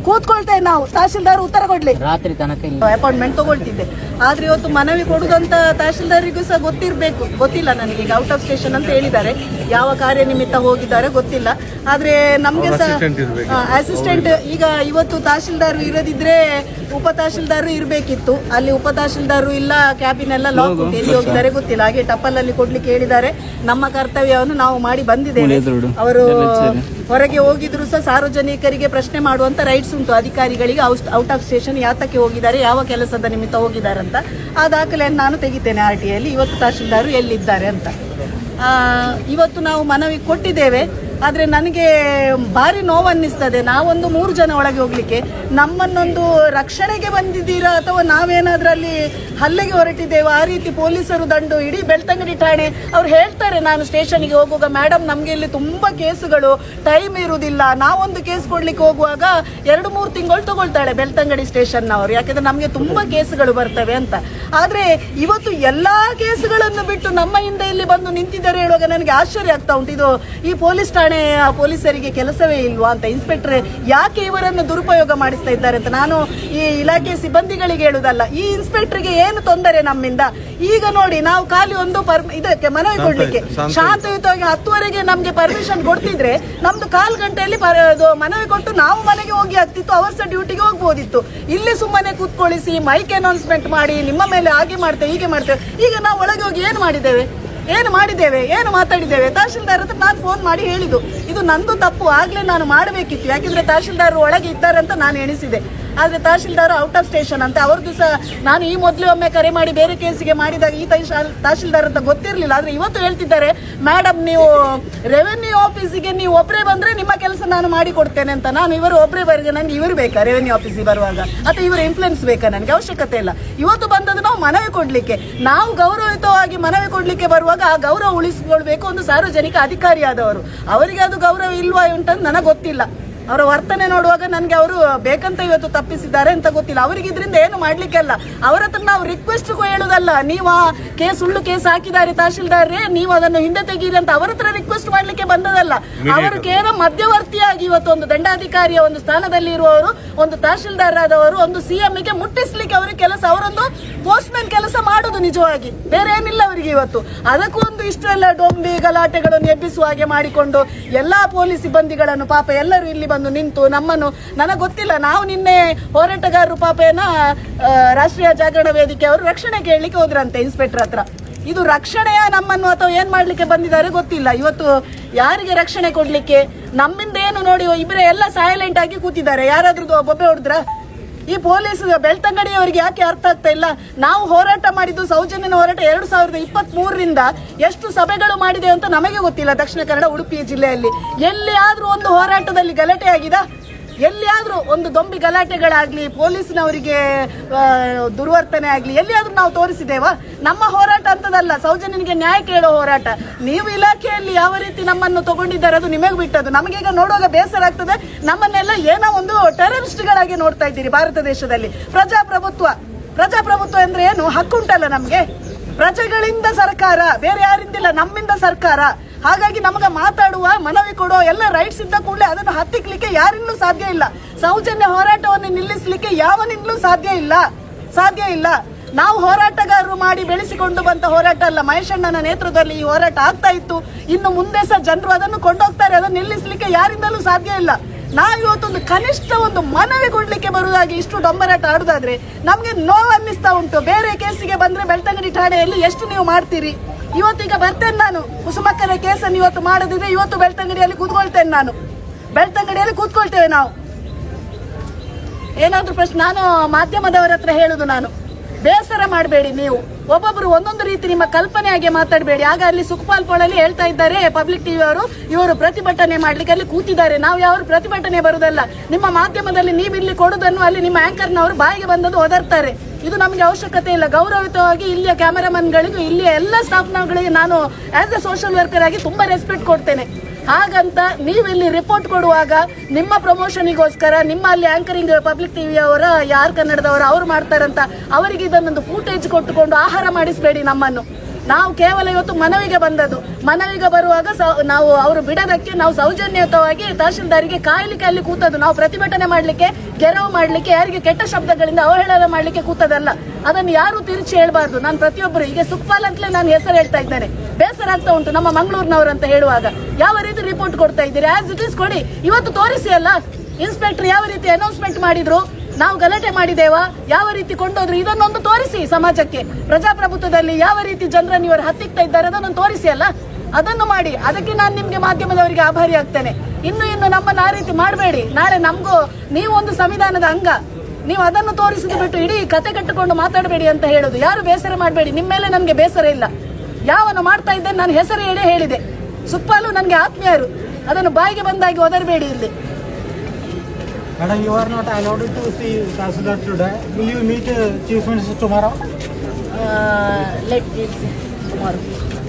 ಕೂತ್ಕೊಳ್ತೇವೆ ನಾವು. ತಹಶೀಲ್ದಾರ್ ಉತ್ತರ ಕೊಡ್ಲಿ. ರಾತ್ರಿ ತನಕ ಇಲ್ಲಿ. ಅಪಾಯಿಂಟ್ಮೆಂಟ್ ತಗೊಳ್ತಿದ್ದೆ. ಆದ್ರೆ ಇವತ್ತು ಮನವಿ ಕೊಡುದಂತ ತಹಶೀಲ್ದಾರಿಗೂ ಸಹ ಗೊತ್ತಿರಬೇಕು. ಗೊತ್ತಿಲ್ಲ ನನಗೆ ಈಗ ಔಟ್ ಆಫ್ ಸ್ಟೇಷನ್ ಅಂತ ಹೇಳಿದ್ದಾರೆ. ಯಾವ ಕಾರ್ಯನಿಮಿತ್ತ ಹೋಗಿದ್ದಾರೆ ಗೊತ್ತಿಲ್ಲ. ಆದ್ರೆ ನಮ್ಗೆ ಸಹ. ಅಸಿಸ್ಟೆಂಟ್ ಈಗ ಇವತ್ತು ತಹಶೀಲ್ದಾರ್ ಇರದಿದ್ರೆ ಉಪ ತಹಶೀಲ್ದಾರು ಇರಬೇಕಿತ್ತು. ಅಲ್ಲಿ ಉಪ ತಹಶೀಲ್ದಾರು ಇಲ್ಲ ಕ್ಯಾಬಿನ್ ಎಲ್ಲ ಲಾಕ್ ಉಂಟು ಎಲ್ಲಿ ಹೋಗಿದ್ದಾರೆ ಗೊತ್ತಿಲ್ಲ. ಹಾಗೆ ಟಪ್ಪಲ್ ಅಲ್ಲಿ ಕೊಡ್ಲಿಕ್ಕೆ ಹೇಳಿದ್ದಾರೆ. ನಮ್ಮ ಕರ್ತವ್ಯವನ್ನು ನಾವು ಮಾಡಿ ಬಂದಿದ್ದೇವೆ. ಅವರು ಹೊರಗೆ ಹೋಗಿದ್ರು ಸಹ ಸಾರ್ವಜನಿಕರಿಗೆ ಪ್ರಶ್ನೆ ಮಾಡುವಂತ ರೈಟ್ಸ್ ಉಂಟು. ಅಧಿಕಾರಿಗಳಿಗೆ ಔಟ್ ಆಫ್ ಸ್ಟೇಷನ್ ಯಾತಕ್ಕೆ ಹೋಗಿದ್ದಾರೆ ಯಾವ ಕೆಲಸದ ನಿಮಿತ್ತ ಹೋಗಿದ್ದಾರೆ ಅಂತ. ಆ ದಾಖಲೆಯನ್ನು ನಾನು ತೆಗಿತೇನೆ ಆರ್ ಟಿ ಐಯಲ್ಲಿ ಇವತ್ತು ತಹಶೀಲ್ದಾರು ಎಲ್ಲಿದ್ದಾರೆ ಅಂತ. ಆ, ಇವತ್ತು ನಾವು ಮನವಿ ಕೊಟ್ಟಿದ್ದೇವೆ. ಆದರೆ ನನಗೆ ಭಾರಿ ನೋವನ್ನಿಸ್ತದೆ. ನಾವೊಂದು ಮೂರು ಜನ ಒಳಗೆ ಹೋಗ್ಲಿಕ್ಕೆ. ನಮ್ಮನ್ನೊಂದು ರಕ್ಷಣೆಗೆ ಬಂದಿದ್ದೀರಾ ಅಥವಾ ನಾವೇನಾದ್ರೂ ಅಲ್ಲಿ ಹಲ್ಲೆಗೆ ಹೊರಟಿದ್ದೇವೆ? ಆ ರೀತಿ ಪೊಲೀಸರು ದಂಡು ಇಡೀ ಬೆಳ್ತಂಗಡಿ ಠಾಣೆ ಅವ್ರು ಹೇಳ್ತಾರೆ, ನಾನು ಸ್ಟೇಷನ್ಗೆ ಹೋಗುವಾಗ ಮೇಡಮ್ ನಮಗೆ ಇಲ್ಲಿ ತುಂಬ ಕೇಸುಗಳು, ಟೈಮ್ ಇರುವುದಿಲ್ಲ. ನಾವೊಂದು ಕೇಸ್ ಕೊಡ್ಲಿಕ್ಕೆ ಹೋಗುವಾಗ ಎರಡು, ಮೂರು ತಿಂಗಳು ತಗೊಳ್ತಾಳೆ ಬೆಳ್ತಂಗಡಿ ಸ್ಟೇಷನ್ನವರು ಯಾಕಂದ್ರೆ ನಮಗೆ ತುಂಬ ಕೇಸುಗಳು ಬರ್ತವೆ ಅಂತ. ಆದ್ರೆ ಇವತ್ತು ಎಲ್ಲಾ ಕೇಸುಗಳನ್ನು ಬಿಟ್ಟು ನಮ್ಮ ಹಿಂದೆ ಇಲ್ಲಿ ಬಂದು ನಿಂತಿದ್ದಾರೆ ಹೇಳುವಾಗ ನನಗೆ ಆಶ್ಚರ್ಯ ಆಗ್ತಾ ಉಂಟು. ಇದು ಈ ಪೊಲೀಸ್ ಠಾಣೆ ಪೊಲೀಸರಿಗೆ ಕೆಲಸವೇ ಇಲ್ವಾ ಅಂತ ಇನ್ಸ್ಪೆಕ್ಟರ್ ಯಾಕೆ ಇವರನ್ನು ದುರುಪಯೋಗ ಮಾಡಿಸ್ತಾ ಇದ್ದಾರೆ ಅಂತ ನಾನು ಈ ಇಲಾಖೆ ಸಿಬ್ಬಂದಿಗಳಿಗೆ ಹೇಳುದಲ್ಲ. ಈ ಇನ್ಸ್ಪೆಕ್ಟರ್ಗೆ ಏನು ತೊಂದರೆ ನಮ್ಮಿಂದ? ಈಗ ನೋಡಿ ನಾವು ಖಾಲಿ ಒಂದು ಪರ್ ಇದಕ್ಕೆ ಮನವಿ ಕೊಡ್ಲಿಕ್ಕೆ. ಶಾಂತಯುತವಾಗಿ ಹತ್ತುವರೆಗೆ ನಮ್ಗೆ ಪರ್ಮಿಷನ್ ಕೊಡ್ತಿದ್ರೆ ನಮ್ದು ಕಾಲ್ ಗಂಟೆಯಲ್ಲಿ ಮನವಿ ಕೊಟ್ಟು ನಾವು ಮನೆಗೆ ಹೋಗಿ ಆಗ್ತಿತ್ತು ಅವರ್ಸ ಡ್ಯೂಟಿಗೆ ಹೋಗ್ಬೋದಿತ್ತು. ಇಲ್ಲಿ ಸುಮ್ಮನೆ ಕೂತ್ಕೊಳಿಸಿ ಮೈಕ್ ಅನೌನ್ಸ್ಮೆಂಟ್ ಮಾಡಿ ನಿಮ್ಮ ಮೇಲೆ ಹಾಗೆ ಮಾಡ್ತೇವೆ ಹೀಗೆ ಮಾಡ್ತೇವೆ ಈಗ ನಾವು ಒಳಗೆ ಹೋಗಿ ಏನು ಮಾಡಿದ್ದೇವೆ? ಏನು ಮಾಡಿದ್ದೇವೆ? ಏನು ಮಾತಾಡಿದ್ದೇವೆ? ತಹಶೀಲ್ದಾರ್ ಹತ್ರ ನಾನು ಫೋನ್ ಮಾಡಿ ಹೇಳಿದ್ದು. ಇದು ನಂದು ತಪ್ಪು. ಆಗಲೇ ನಾನು ಮಾಡಬೇಕಿತ್ತು. ಯಾಕಂದ್ರೆ ತಹಶೀಲ್ದಾರ್ ಒಳಗೆ ಇದ್ದಾರೆ ಅಂತ ನಾನು ಎಣಿಸಿದೆ. ಆದ್ರೆ ತಹಶೀಲ್ದಾರ್ ಔಟ್ ಆಫ್ ಸ್ಟೇಷನ್ ಅಂತ ಅವ್ರದ್ದು ಸಹ ನಾನು ಈ ಮೊದಲು ಒಮ್ಮೆ ಕರೆ ಮಾಡಿ ಬೇರೆ ಕೇಸಿಗೆ ಮಾಡಿದಾಗ ಈ ತಹಶೀಲ್- ತಹಶೀಲ್ದಾರ್ ಅಂತ ಗೊತ್ತಿರಲಿಲ್ಲ. ಆದ್ರೆ ಇವತ್ತು ಹೇಳ್ತಿದ್ದಾರೆ ಮೇಡಮ್ ನೀವು ರೆವೆನ್ಯೂ ಆಫೀಸಿಗೆ ನೀವು ಒಬ್ಬರೇ ಬಂದ್ರೆ ನಿಮ್ಮ ಕೆಲಸ ನಾನು ಮಾಡಿ ಕೊಡ್ತೇನೆ ಅಂತ. ನಾನು ಇವರು ಒಬ್ಬರೇ ಬರಿಗೆ ನನಗೆ ಇವರು ಬೇಕಾ ರೆವೆನ್ಯೂ ಆಫೀಸಿಗೆ ಬರುವಾಗ? ಅಥವಾ ಇವರು ಇನ್ಫ್ಲುಯೆನ್ಸ್ ಬೇಕಾ ನನಗೆ? ಅವಶ್ಯಕತೆ ಇಲ್ಲ. ಇವತ್ತು ಬಂದದ್ದು ನಾವು ಮನವಿ ಕೊಡ್ಲಿಕ್ಕೆ. ನಾವು ಗೌರವಯುತವಾಗಿ ಮನವಿ ಕೊಡ್ಲಿಕ್ಕೆ ಬರುವಾಗ ಆ ಗೌರವ ಉಳಿಸಿಕೊಳ್ಬೇಕು ಒಂದು ಸಾರ್ವಜನಿಕ ಅಧಿಕಾರಿಯಾದವರು ಅವರಿಗೆ ಅದು ಗೌರವ ಇಲ್ವಾ ಉಂಟಂತ ನನಗೆ ಗೊತ್ತಿಲ್ಲ. ಅವರ ವರ್ತನೆ ನೋಡುವಾಗ ನನಗೆ ಅವರು ಬೇಕಂತ ಇವತ್ತು ತಪ್ಪಿಸಿದ್ದಾರೆ ಅಂತ ಗೊತ್ತಿಲ್ಲ. ಅವರಿಗೆ ಇದರಿಂದ ಏನು ಮಾಡ್ಲಿಕ್ಕೆಲ್ಲ ಅವರ ಹತ್ರ ನಾವು ರಿಕ್ವೆಸ್ಟ್ ಹೇಳುದಲ್ಲ. ನೀವು ಆ ಕೇಸ್ ಸುಳ್ಳು ಕೇಸ್ ಹಾಕಿದ್ದಾರೆ ತಹಶೀಲ್ದಾರ್ರೆ ನೀವು ಅದನ್ನು ಹಿಂದೆ ತೆಗೀರಿ ಅಂತ ಅವರ ಹತ್ರ ರಿಕ್ವೆಸ್ಟ್ ಮಾಡ್ಲಿಕ್ಕೆ ಬಂದದಲ್ಲ. ಅವರು ಕೇವಲ ಮಧ್ಯವರ್ತಿಯಾಗಿ ಇವತ್ತು ಒಂದು ದಂಡಾಧಿಕಾರಿಯ ಒಂದು ಸ್ಥಾನದಲ್ಲಿ ಇರುವವರು ಒಂದು ತಹಶೀಲ್ದಾರ್ ಆದವರು ಒಂದು ಸಿಎಂ ಗೆ ಮುಟ್ಟಿಸ್ಲಿಕ್ಕೆ ಅವರ ಕೆಲಸ ಅವರೊಂದು ಪೋಸ್ಟ್ ಮ್ಯಾನ್ ಕೆಲಸ ಮಾಡುದು ನಿಜವಾಗಿ. ಬೇರೆ ಏನಿಲ್ಲ ಅವರಿಗೆ ಇವತ್ತು. ಅದಕ್ಕೂ ಒಂದು ಇಷ್ಟೆಲ್ಲ ಡೊಂಬಿ ಗಲಾಟೆಗಳನ್ನು ಎಬ್ಬಿಸುವ ಹಾಗೆ ಮಾಡಿಕೊಂಡು ಎಲ್ಲಾ ಪೊಲೀಸ್ ಸಿಬ್ಬಂದಿಗಳನ್ನು ಪಾಪ ಎಲ್ಲರೂ ಇಲ್ಲಿ ಬಂದು ನಿಂತು ನಮ್ಮನ್ನು, ನನಗೆ ಗೊತ್ತಿಲ್ಲ, ನಾವು ನಿನ್ನೆ ಹೋರಾಟಗಾರರು ಪಾಪೇನ ರಾಷ್ಟ್ರೀಯ ಜಾಗರಣ ವೇದಿಕೆ ಅವರು ರಕ್ಷಣೆ ಕೇಳಲಿಕ್ಕೆ ಹೋದ್ರಂತೆ ಇನ್ಸ್ಪೆಕ್ಟರ್ ಹತ್ರ. ಇದು ರಕ್ಷಣೆಯ ನಮ್ಮನ್ನು ಅಥವಾ ಏನು ಮಾಡ್ಲಿಕ್ಕೆ ಬಂದಿದ್ದಾರೆ ಗೊತ್ತಿಲ್ಲ. ಇವತ್ತು ಯಾರಿಗೆ ರಕ್ಷಣೆ ಕೊಡಲಿಕ್ಕೆ? ನಮ್ಮಿಂದ ಏನು ನೋಡಿ ಇಬ್ಬರೇ ಎಲ್ಲ ಸೈಲೆಂಟ್ ಆಗಿ ಕೂತಿದ್ದಾರೆ. ಯಾರಾದ್ರೂ ಬೊಬ್ಬೆ ಹೊಡೆದ್ರ? ಈ ಪೊಲೀಸ್ ಬೆಳ್ತಂಗಡಿಯವರಿಗೆ ಯಾಕೆ ಅರ್ಥ ಆಗ್ತಾ ಇಲ್ಲ? ನಾವು ಹೋರಾಟ ಮಾಡಿದ್ದು ಸೌಜನ್ಯನ ಹೋರಾಟ ಎರಡು ಸಾವಿರದ ಇಪ್ಪತ್ತ್ ಮೂರರಿಂದ ಎಷ್ಟು ಸಭೆಗಳು ಮಾಡಿದೆ ಅಂತ ನಮಗೆ ಗೊತ್ತಿಲ್ಲ ದಕ್ಷಿಣ ಕನ್ನಡ ಉಡುಪಿ ಜಿಲ್ಲೆಯಲ್ಲಿ. ಎಲ್ಲಿಯಾದ್ರೂ ಒಂದು ಹೋರಾಟದಲ್ಲಿ ಗಲಾಟೆ ಆಗಿದಾ ಎಲ್ಲಿಯಾದ್ರೂ ಒಂದು ದೊಂಬಿ ಗಲಾಟೆಗಳಾಗ್ಲಿ, ಪೊಲೀಸ್ನವರಿಗೆ ದುರ್ವರ್ತನೆ ಆಗಲಿ, ಎಲ್ಲಿಯಾದರೂ ನಾವು ತೋರಿಸಿದೇವಾ ನಮ್ಮ ಹೋರಾಟ ಅಂತದಲ್ಲ, ಸೌಜನ್ಯನಿಗೆ ನ್ಯಾಯ ಕೇಳೋ ಹೋರಾಟ. ನೀವು ಇಲಾಖೆಯಲ್ಲಿ ಯಾವ ರೀತಿ ನಮ್ಮನ್ನು ತಗೊಂಡಿದ್ದಾರೆ ಅದು ನಿಮಗೆ ಬಿಟ್ಟದ್ದು. ನಮಗೀಗ ನೋಡುವಾಗ ಬೇಸರ ಆಗ್ತದೆ. ನಮ್ಮನ್ನೆಲ್ಲ ಏನೋ ಒಂದು ಟೆರರಿಸ್ಟ್ಗಳಾಗಿ ನೋಡ್ತಾ ಇದ್ದೀರಿ ಭಾರತ ದೇಶದಲ್ಲಿ. ಪ್ರಜಾಪ್ರಭುತ್ವ. ಪ್ರಜಾಪ್ರಭುತ್ವ ಅಂದ್ರೆ ಏನು? ಹಕ್ಕುಂಟಲ್ಲ ನಮಗೆ? ಪ್ರಜೆಗಳಿಂದ ಸರ್ಕಾರ, ಬೇರೆ ಯಾರಿಂದಿಲ್ಲ, ನಮ್ಮಿಂದ ಸರ್ಕಾರ. ಹಾಗಾಗಿ ನಮಗೆ ಮಾತಾಡುವ ಮನವಿ ಕೊಡೋ ಎಲ್ಲ ರೈಟ್ಸ್ ಇದ್ದ ಕೂಡಲೇ ಅದನ್ನು ಹತ್ತಿಕ್ಲಿಕ್ಕೆ ಯಾರಿಂದಲೂ ಸಾಧ್ಯ ಇಲ್ಲ. ಸೌಜನ್ಯ ಹೋರಾಟವನ್ನು ನಿಲ್ಲಿಸಲಿಕ್ಕೆ ಯಾವನಿಂದಲೂ ಸಾಧ್ಯ ಇಲ್ಲ. ಸಾಧ್ಯ ಇಲ್ಲ. ನಾವು ಹೋರಾಟಗಾರರು ಮಾಡಿ ಬೆಳೆಸಿಕೊಂಡು ಬಂತ ಹೋರಾಟ ಅಲ್ಲ. ಮಹೇಶಣ್ಣನ ನೇತೃತ್ವದಲ್ಲಿ ಈ ಹೋರಾಟ ಆಗ್ತಾ ಇತ್ತು. ಇನ್ನು ಮುಂದೆ ಸಹ ಜನರು ಅದನ್ನು ಕೊಂಡೋಗ್ತಾರೆ. ಅದನ್ನು ನಿಲ್ಲಿಸಲಿಕ್ಕೆ ಯಾರಿಂದಲೂ ಸಾಧ್ಯ ಇಲ್ಲ. ನಾವು ಇವತ್ತೊಂದು ಕನಿಷ್ಠ ಒಂದು ಮನವಿ ಕೊಡ್ಲಿಕ್ಕೆ ಬರುವುದಾಗಿ ಇಷ್ಟು ಡೊಂಬರಾಟ ಆಡುದಾದ್ರೆ ನಮ್ಗೆ ನೋವು ಅನ್ನಿಸ್ತಾ ಉಂಟು. ಬೇರೆ ಕೇಸಿಗೆ ಬಂದ್ರೆ ಬೆಳ್ತಂಗಡಿ ಠಾಣೆಯಲ್ಲಿ ಎಷ್ಟು ನೀವು ಮಾಡ್ತೀರಿ? ಇವತ್ತೀಗ ಬರ್ತೇನೆ ನಾನು. ಕುಸುಮಕ್ಕನ ಕೇಸನ್ನು ಇವತ್ತು ಮಾಡದಿದ್ರೆ ಇವತ್ತು ಬೆಳ್ತಂಗಡಿಯಲ್ಲಿ ಕೂತ್ಕೊಳ್ತೇನೆ ನಾನು. ಬೆಳ್ತಂಗಡಿಯಲ್ಲಿ ಕೂತ್ಕೊಳ್ತೇವೆ ನಾವು. ಏನಾದರೂ ಪ್ರಶ್ನೆ, ನಾನು ಮಾಧ್ಯಮದವರ ಹತ್ರ ಹೇಳುದು ನಾನು. ಬೇಸರ ಮಾಡಬೇಡಿ ನೀವು. ಒಬ್ಬೊಬ್ರು ಒಂದೊಂದು ರೀತಿ ನಿಮ್ಮ ಕಲ್ಪನೆ ಹಾಗೆ ಮಾತಾಡಬೇಡಿ. ಆಗ ಅಲ್ಲಿ ಸುಖಪಾಲ್ ಪೋಳಲ್ಲಿ ಹೇಳ್ತಾ ಇದ್ದಾರೆ, ಪಬ್ಲಿಕ್ ಟಿವಿ ಅವರು, ಇವರು ಪ್ರತಿಭಟನೆ ಮಾಡ್ಲಿಕ್ಕೆ ಅಲ್ಲಿ ಕೂತಿದ್ದಾರೆ. ನಾವು ಯಾವ ಪ್ರತಿಭಟನೆ ಬರುವುದಲ್ಲ. ನಿಮ್ಮ ಮಾಧ್ಯಮದಲ್ಲಿ ನೀವು ಇಲ್ಲಿ ಕೊಡುದನ್ನು ಅಲ್ಲಿ ನಿಮ್ಮ ಆಂಕರ್ನವರು ಬಾಯಿಗೆ ಬಂದದ್ದು ಒದರ್ತಾರೆ. ಇದು ನಮಗೆ ಅವಶ್ಯಕತೆ ಇಲ್ಲ. ಗೌರವಿತವಾಗಿ ಇಲ್ಲಿಯ ಕ್ಯಾಮರಾಮನ್ಗಳಿಗೂ ಇಲ್ಲಿಯ ಎಲ್ಲ ಸ್ಟಾಫ್ನಗಳಿಗೆ ನಾನು ಆಸ್ ಎ ಸೋಷಿಯಲ್ ವರ್ಕರ್ ಆಗಿ ತುಂಬಾ ರೆಸ್ಪೆಕ್ಟ್ ಕೊಡ್ತೇನೆ. ಹಾಗಂತ ನೀವು ಇಲ್ಲಿ ರಿಪೋರ್ಟ್ ಕೊಡುವಾಗ ನಿಮ್ಮ ಪ್ರಮೋಷನಿಗೋಸ್ಕರ ನಿಮ್ಮ ಅಲ್ಲಿ ಆಂಕರಿಂಗ್ ಪಬ್ಲಿಕ್ ಟಿವಿಯವರ ಯಾರು ಕನ್ನಡದವರು, ಅವ್ರು ಮಾಡ್ತಾರಂತ, ಅವರಿಗೆ ಇದನ್ನೊಂದು ಫೂಟೇಜ್ ಕೊಟ್ಟುಕೊಂಡು ಆಹಾರ ಮಾಡಿಸಬೇಡಿ ನಮ್ಮನ್ನು. ನಾವು ಕೇವಲ ಇವತ್ತು ಮನವಿಗೆ ಬಂದದ್ದು. ಮನವಿಗೆ ಬರುವಾಗ ನಾವು ಅವರು ಬಿಡದಕ್ಕೆ ನಾವು ಸೌಜನ್ಯಯುತವಾಗಿ ತಹಶೀಲ್ದಾರಿಗೆ ಕಾಯಲಿಕ್ಕೆ ಅಲ್ಲಿ ಕೂತದ್ದು. ನಾವು ಪ್ರತಿಭಟನೆ ಮಾಡಲಿಕ್ಕೆ, ಗೆರವು ಮಾಡಲಿಕ್ಕೆ, ಯಾರಿಗೆ ಕೆಟ್ಟ ಶಬ್ದಗಳಿಂದ ಅವಹೇಳನ ಮಾಡಲಿಕ್ಕೆ ಕೂತದಲ್ಲ ಅದನ್ನು ಯಾರು ತಿರುಚಿ ಹೇಳಬಾರ್ದು. ನಾನು ಪ್ರತಿಯೊಬ್ಬರು ಈಗ ಸುಖಪಾಲ್ ಅಂತಲೇ ನಾನು ಹೆಸರು ಹೇಳ್ತಾ ಇದ್ದೇನೆ. ಬೇಸರ ಆಗ್ತಾ ಉಂಟು ನಮ್ಮ ಮಂಗಳೂರಿನವರು ಅಂತ ಹೇಳುವಾಗ. ಯಾವ ರೀತಿ ರಿಪೋರ್ಟ್ ಕೊಡ್ತಾ ಇದ್ದೀರಿ? ಆಸ್ ಇಟ್ ಇಸ್ ಕೊಡಿ. ಇವತ್ತು ತೋರಿಸಿ ಅಲ್ಲ. ಇನ್ಸ್ಪೆಕ್ಟರ್ ಯಾವ ರೀತಿ ಅನೌನ್ಸ್ಮೆಂಟ್ ಮಾಡಿದ್ರು? ನಾವು ಗಲಾಟೆ ಮಾಡಿದೇವಾ ಯಾವ ರೀತಿ ಕೊಂಡೋದ್ರು? ಇದನ್ನೊಂದು ತೋರಿಸಿ ಸಮಾಜಕ್ಕೆ. ಪ್ರಜಾಪ್ರಭುತ್ವದಲ್ಲಿ ಯಾವ ರೀತಿ ಜನರನ್ನು ಇವರು ಹತ್ತಿಕ್ತಾ ಇದ್ದಾರೆ, ಅದನ್ನು ತೋರಿಸಿ ಅಲ್ಲ? ಅದನ್ನು ಮಾಡಿ. ಅದಕ್ಕೆ ನಾನು ನಿಮಗೆ ಮಾಧ್ಯಮದವರಿಗೆ ಆಭಾರಿ ಆಗ್ತೇನೆ. ಇನ್ನು ಇನ್ನು ನಮ್ಮನ್ನು ಆ ರೀತಿ ಮಾಡಬೇಡಿ. ನಾಳೆ ನಮಗೂ ನೀವು ಒಂದು ಸಂವಿಧಾನದ ಅಂಗ. ನೀವು ಅದನ್ನು ತೋರಿಸಿದ ಬಿಟ್ಟು ಇಡೀ ಕತೆ ಕಟ್ಟಿಕೊಂಡು ಮಾತಾಡಬೇಡಿ ಅಂತ ಹೇಳುದು. ಯಾರು ಬೇಸರ ಮಾಡಬೇಡಿ. ನಿಮ್ಮ ಮೇಲೆ ನನಗೆ ಬೇಸರ ಇಲ್ಲ. ಯಾವನು ಮಾಡ್ತಾ ಇದ್ದೇನೆ, ನಾನು ಹೆಸರು ಹೇಳೇ ಹೇಳಿದೆ. ಸುಪ್ಪಲು ನನಗೆ ಆತ್ಮೀಯರು. ಅದನ್ನು ಬಾಯಿಗೆ ಬಂದಾಗಿ ಒದರಬೇಡಿ ಇಲ್ಲಿ. Madam, you are not allowed to see Tahsildar today. Will you meet uh, Chief Minister tomorrow? Let tomorrow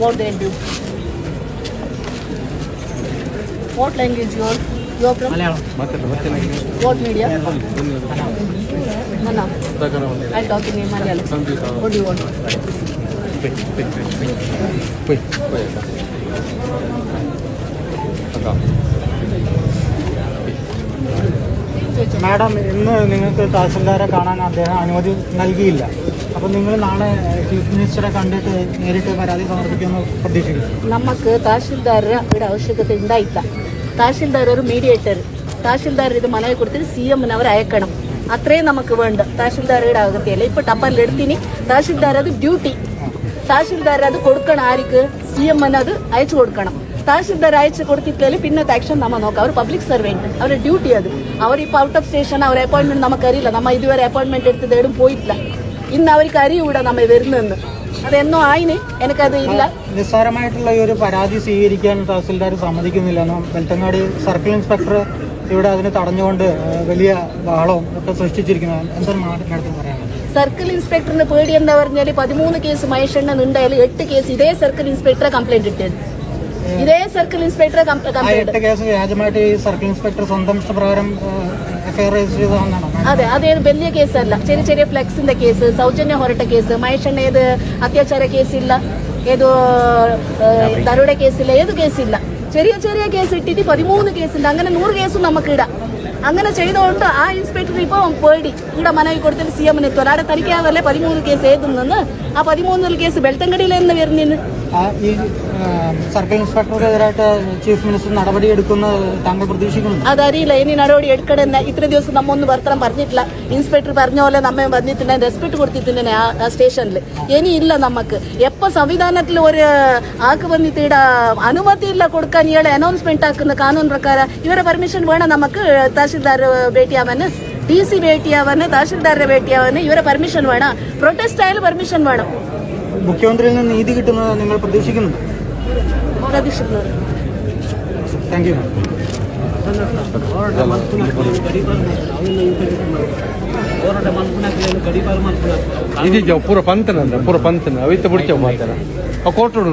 what they do what language you are you are from what media Mana I'll talk in Malayalam what do you want madam ഇന്ന് നിങ്ങൾക്ക് തഹസിൽദാരെ കാണാൻ അദ്ദേഹം അനുമതി നൽകിയില്ല. അപ്പം നിങ്ങൾ നാളെ chief മിനിസ്റ്ററെ കണ്ടിട്ട് നേരിട്ട് പരാതി സമർപ്പിക്കുമെന്ന് പ്രതീക്ഷിക്കുന്നു. നമുക്ക് ತಹಶೀಲ್ದಾರರ ಇಡ ಅವಶ್ಯಕತೆ ಇಲ್ಲ ತಹಶೀಲ್ದಾರರು ಮೀಡಿಯೇಟರ್ ತಹಶೀಲ್ದಾರ್ ಇದು ಮನವಿ ಕೊಡ್ತೀರಿ ಸಿ ಎಮ್ನವರು ಅಯಕಣಂ അത്രയും നമുക്ക് വേണ്ട. തഹസിൽദാരുടെ അകത്തെയല്ല ഇപ്പൊ ടപ്പാൽ എടുത്തിന് തഹസിൽദാർ അത് ഡ്യൂട്ടി തഹസിൽദാർ അത് കൊടുക്കണം ആർക്ക്? സി എം അത് അയച്ചു കൊടുക്കണം. തഹശീൽദാർ അയച്ചു കൊടുത്തിട്ടില്ലെങ്കിൽ പിന്നത്തെ ആക്ഷൻ നമ്മ നോക്കാം. അവർ പബ്ലിക് സർവന്റ് അവരുടെ ഡ്യൂട്ടി അത്. അവരിപ്പോൾ ഔട്ട് ഓഫ് സ്റ്റേഷൻ അവർ അപ്പോയിന്റ്മെന്റ് നമുക്കറിയില്ല നമ്മ ഇതുവരെ അപ്പോയിന്റ്മെന്റ് എടുത്ത് തേടും പോയിട്ടില്ല. ഇന്ന് അവർക്ക് അറിയൂടെ നമ്മ വരുന്നെന്ന്. അതെന്നോ ആയിന്? എനിക്കത് ഇല്ല നിസ്സാരമായിട്ടുള്ള ഒരു പരാതി സ്വീകരിക്കാൻ തഹസിൽദാർ സമ്മതിക്കുന്നില്ലെന്നും? വെൽത്തങ്ങാടി സർക്കിൾ ഇൻസ്പെക്ടർ ഇവിടെ അതിനെ തടഞ്ഞുകൊണ്ട് വലിയ ബഹളവും ഒക്കെ സൃഷ്ടിച്ചിരിക്കുന്നത് എന്താണ് മാഡത്തിന് പറയാനുള്ളത്? സർക്കിൾ ഇൻസ്പെക്ടറിന് പേടി എന്താ പറഞ്ഞാൽ പതിമൂന്ന് കേസ് മഹേഷണ്ണൻ ഉണ്ടായാലും എട്ട് കേസ് ഇതേ സർക്കിൾ ഇൻസ്പെക്ടറെ കംപ്ലൈന്റ് ഇട്ടത് ഇതേ സർക്കിൾ ഇൻസ്പെക്ടറെ വ്യാജമായിട്ട് ഈ സർക്കിൾ ഇൻസ്പെക്ടർ സ്വന്തം ഇഷ്ടപ്രകാരം അതെ അത് വലിയ കേസല്ല. ചെറിയ ചെറിയ ഫ്ലെക്സിന്റെ കേസ് സൗജന്യ ഹൊരട്ട കേസ് മഹേഷണ്ണ ഏത് അത്യാചാര കേസില്ല ഏതോ തരുടെ കേസില്ല ഏത് കേസില്ല. ചെറിയ ചെറിയ കേസ് ഇട്ടിട്ട് പതിമൂന്ന് കേസുണ്ട്. അങ്ങനെ നൂറ് കേസും നമുക്ക് ഇടാം. അങ്ങനെ ചെയ്തുകൊണ്ട് ആ ഇൻസ്പെക്ടർ ഇപ്പൊ പേടി. ഇവിടെ മനവി കൊടുത്തിട്ട് സി എമ്മിന് എത്തുമല്ലോ ആരെ തനിക്കാതല്ലേ പതിമൂന്ന് കേസ് ഏതും നിന്ന്? ആ പതിമൂന്നിൽ കേസ് വെളുത്തങ്കടിയിൽ നിന്ന് വരുന്നതിന്? ഈ സർക്കിൾ ഇൻസ്പെക്ടർക്കെതിരായിട്ട് ചീഫ് മിനിസ്റ്റർ നടപടി എടുക്കുന്ന താങ്കൾ പ്രതീക്ഷിക്കുന്നു അതറിയില്ല. ഇനി നടപടി എടുക്കണമെന്ന് ഇത്ര ദിവസം നമ്മ ഒന്നും വർത്തനം പറഞ്ഞിട്ടില്ല. ഇൻസ്പെക്ടർ പറഞ്ഞ പോലെ നമ്മെ വന്നിട്ടുണ്ടെങ്കിൽ റെസ്പെക്ട് കൊടുത്തിട്ടുണ്ടെ ആ സ്റ്റേഷനിൽ ഇനി ഇല്ല നമുക്ക് എപ്പൊ സംവിധാനത്തിൽ ഒരു ആക്ക് വന്നിട്ട് അനുമതി ഇല്ല കൊടുക്കാൻ ഇയാളെ അനൗൺസ്മെന്റ് ആക്കുന്ന കാനൂൺ പ്രകാരം ഇവരെ പെർമിഷൻ വേണം നമുക്ക് തഹസിൽദാർ ഭേട്ടിയാവാൻ ഡി സി ಭೇಟಿಯಾವನ್ನ ತಹಶೀಲ್ದಾರ್ರ ಭೇಟಿಯಾವನ್ನ ഇവരെ പെർമിഷൻ വേണം. പ്രൊട്ടസ്റ്റ് ആയാലും പെർമിഷൻ വേണം. മുഖ്യമന്ത്രിയിൽ നിന്ന് നീതി കിട്ടുന്നത് നിങ്ങൾ പ്രതീക്ഷിക്കുന്നു താങ്ക് യു ಇದು ಪೂರ ಪಂತನಂದ ಪೂರ ಪಂತನ ಅವಿತ ಬಿಡ್ತೇವೆ ಮಾತಾಡ ಆ ಕೋಟೋಡು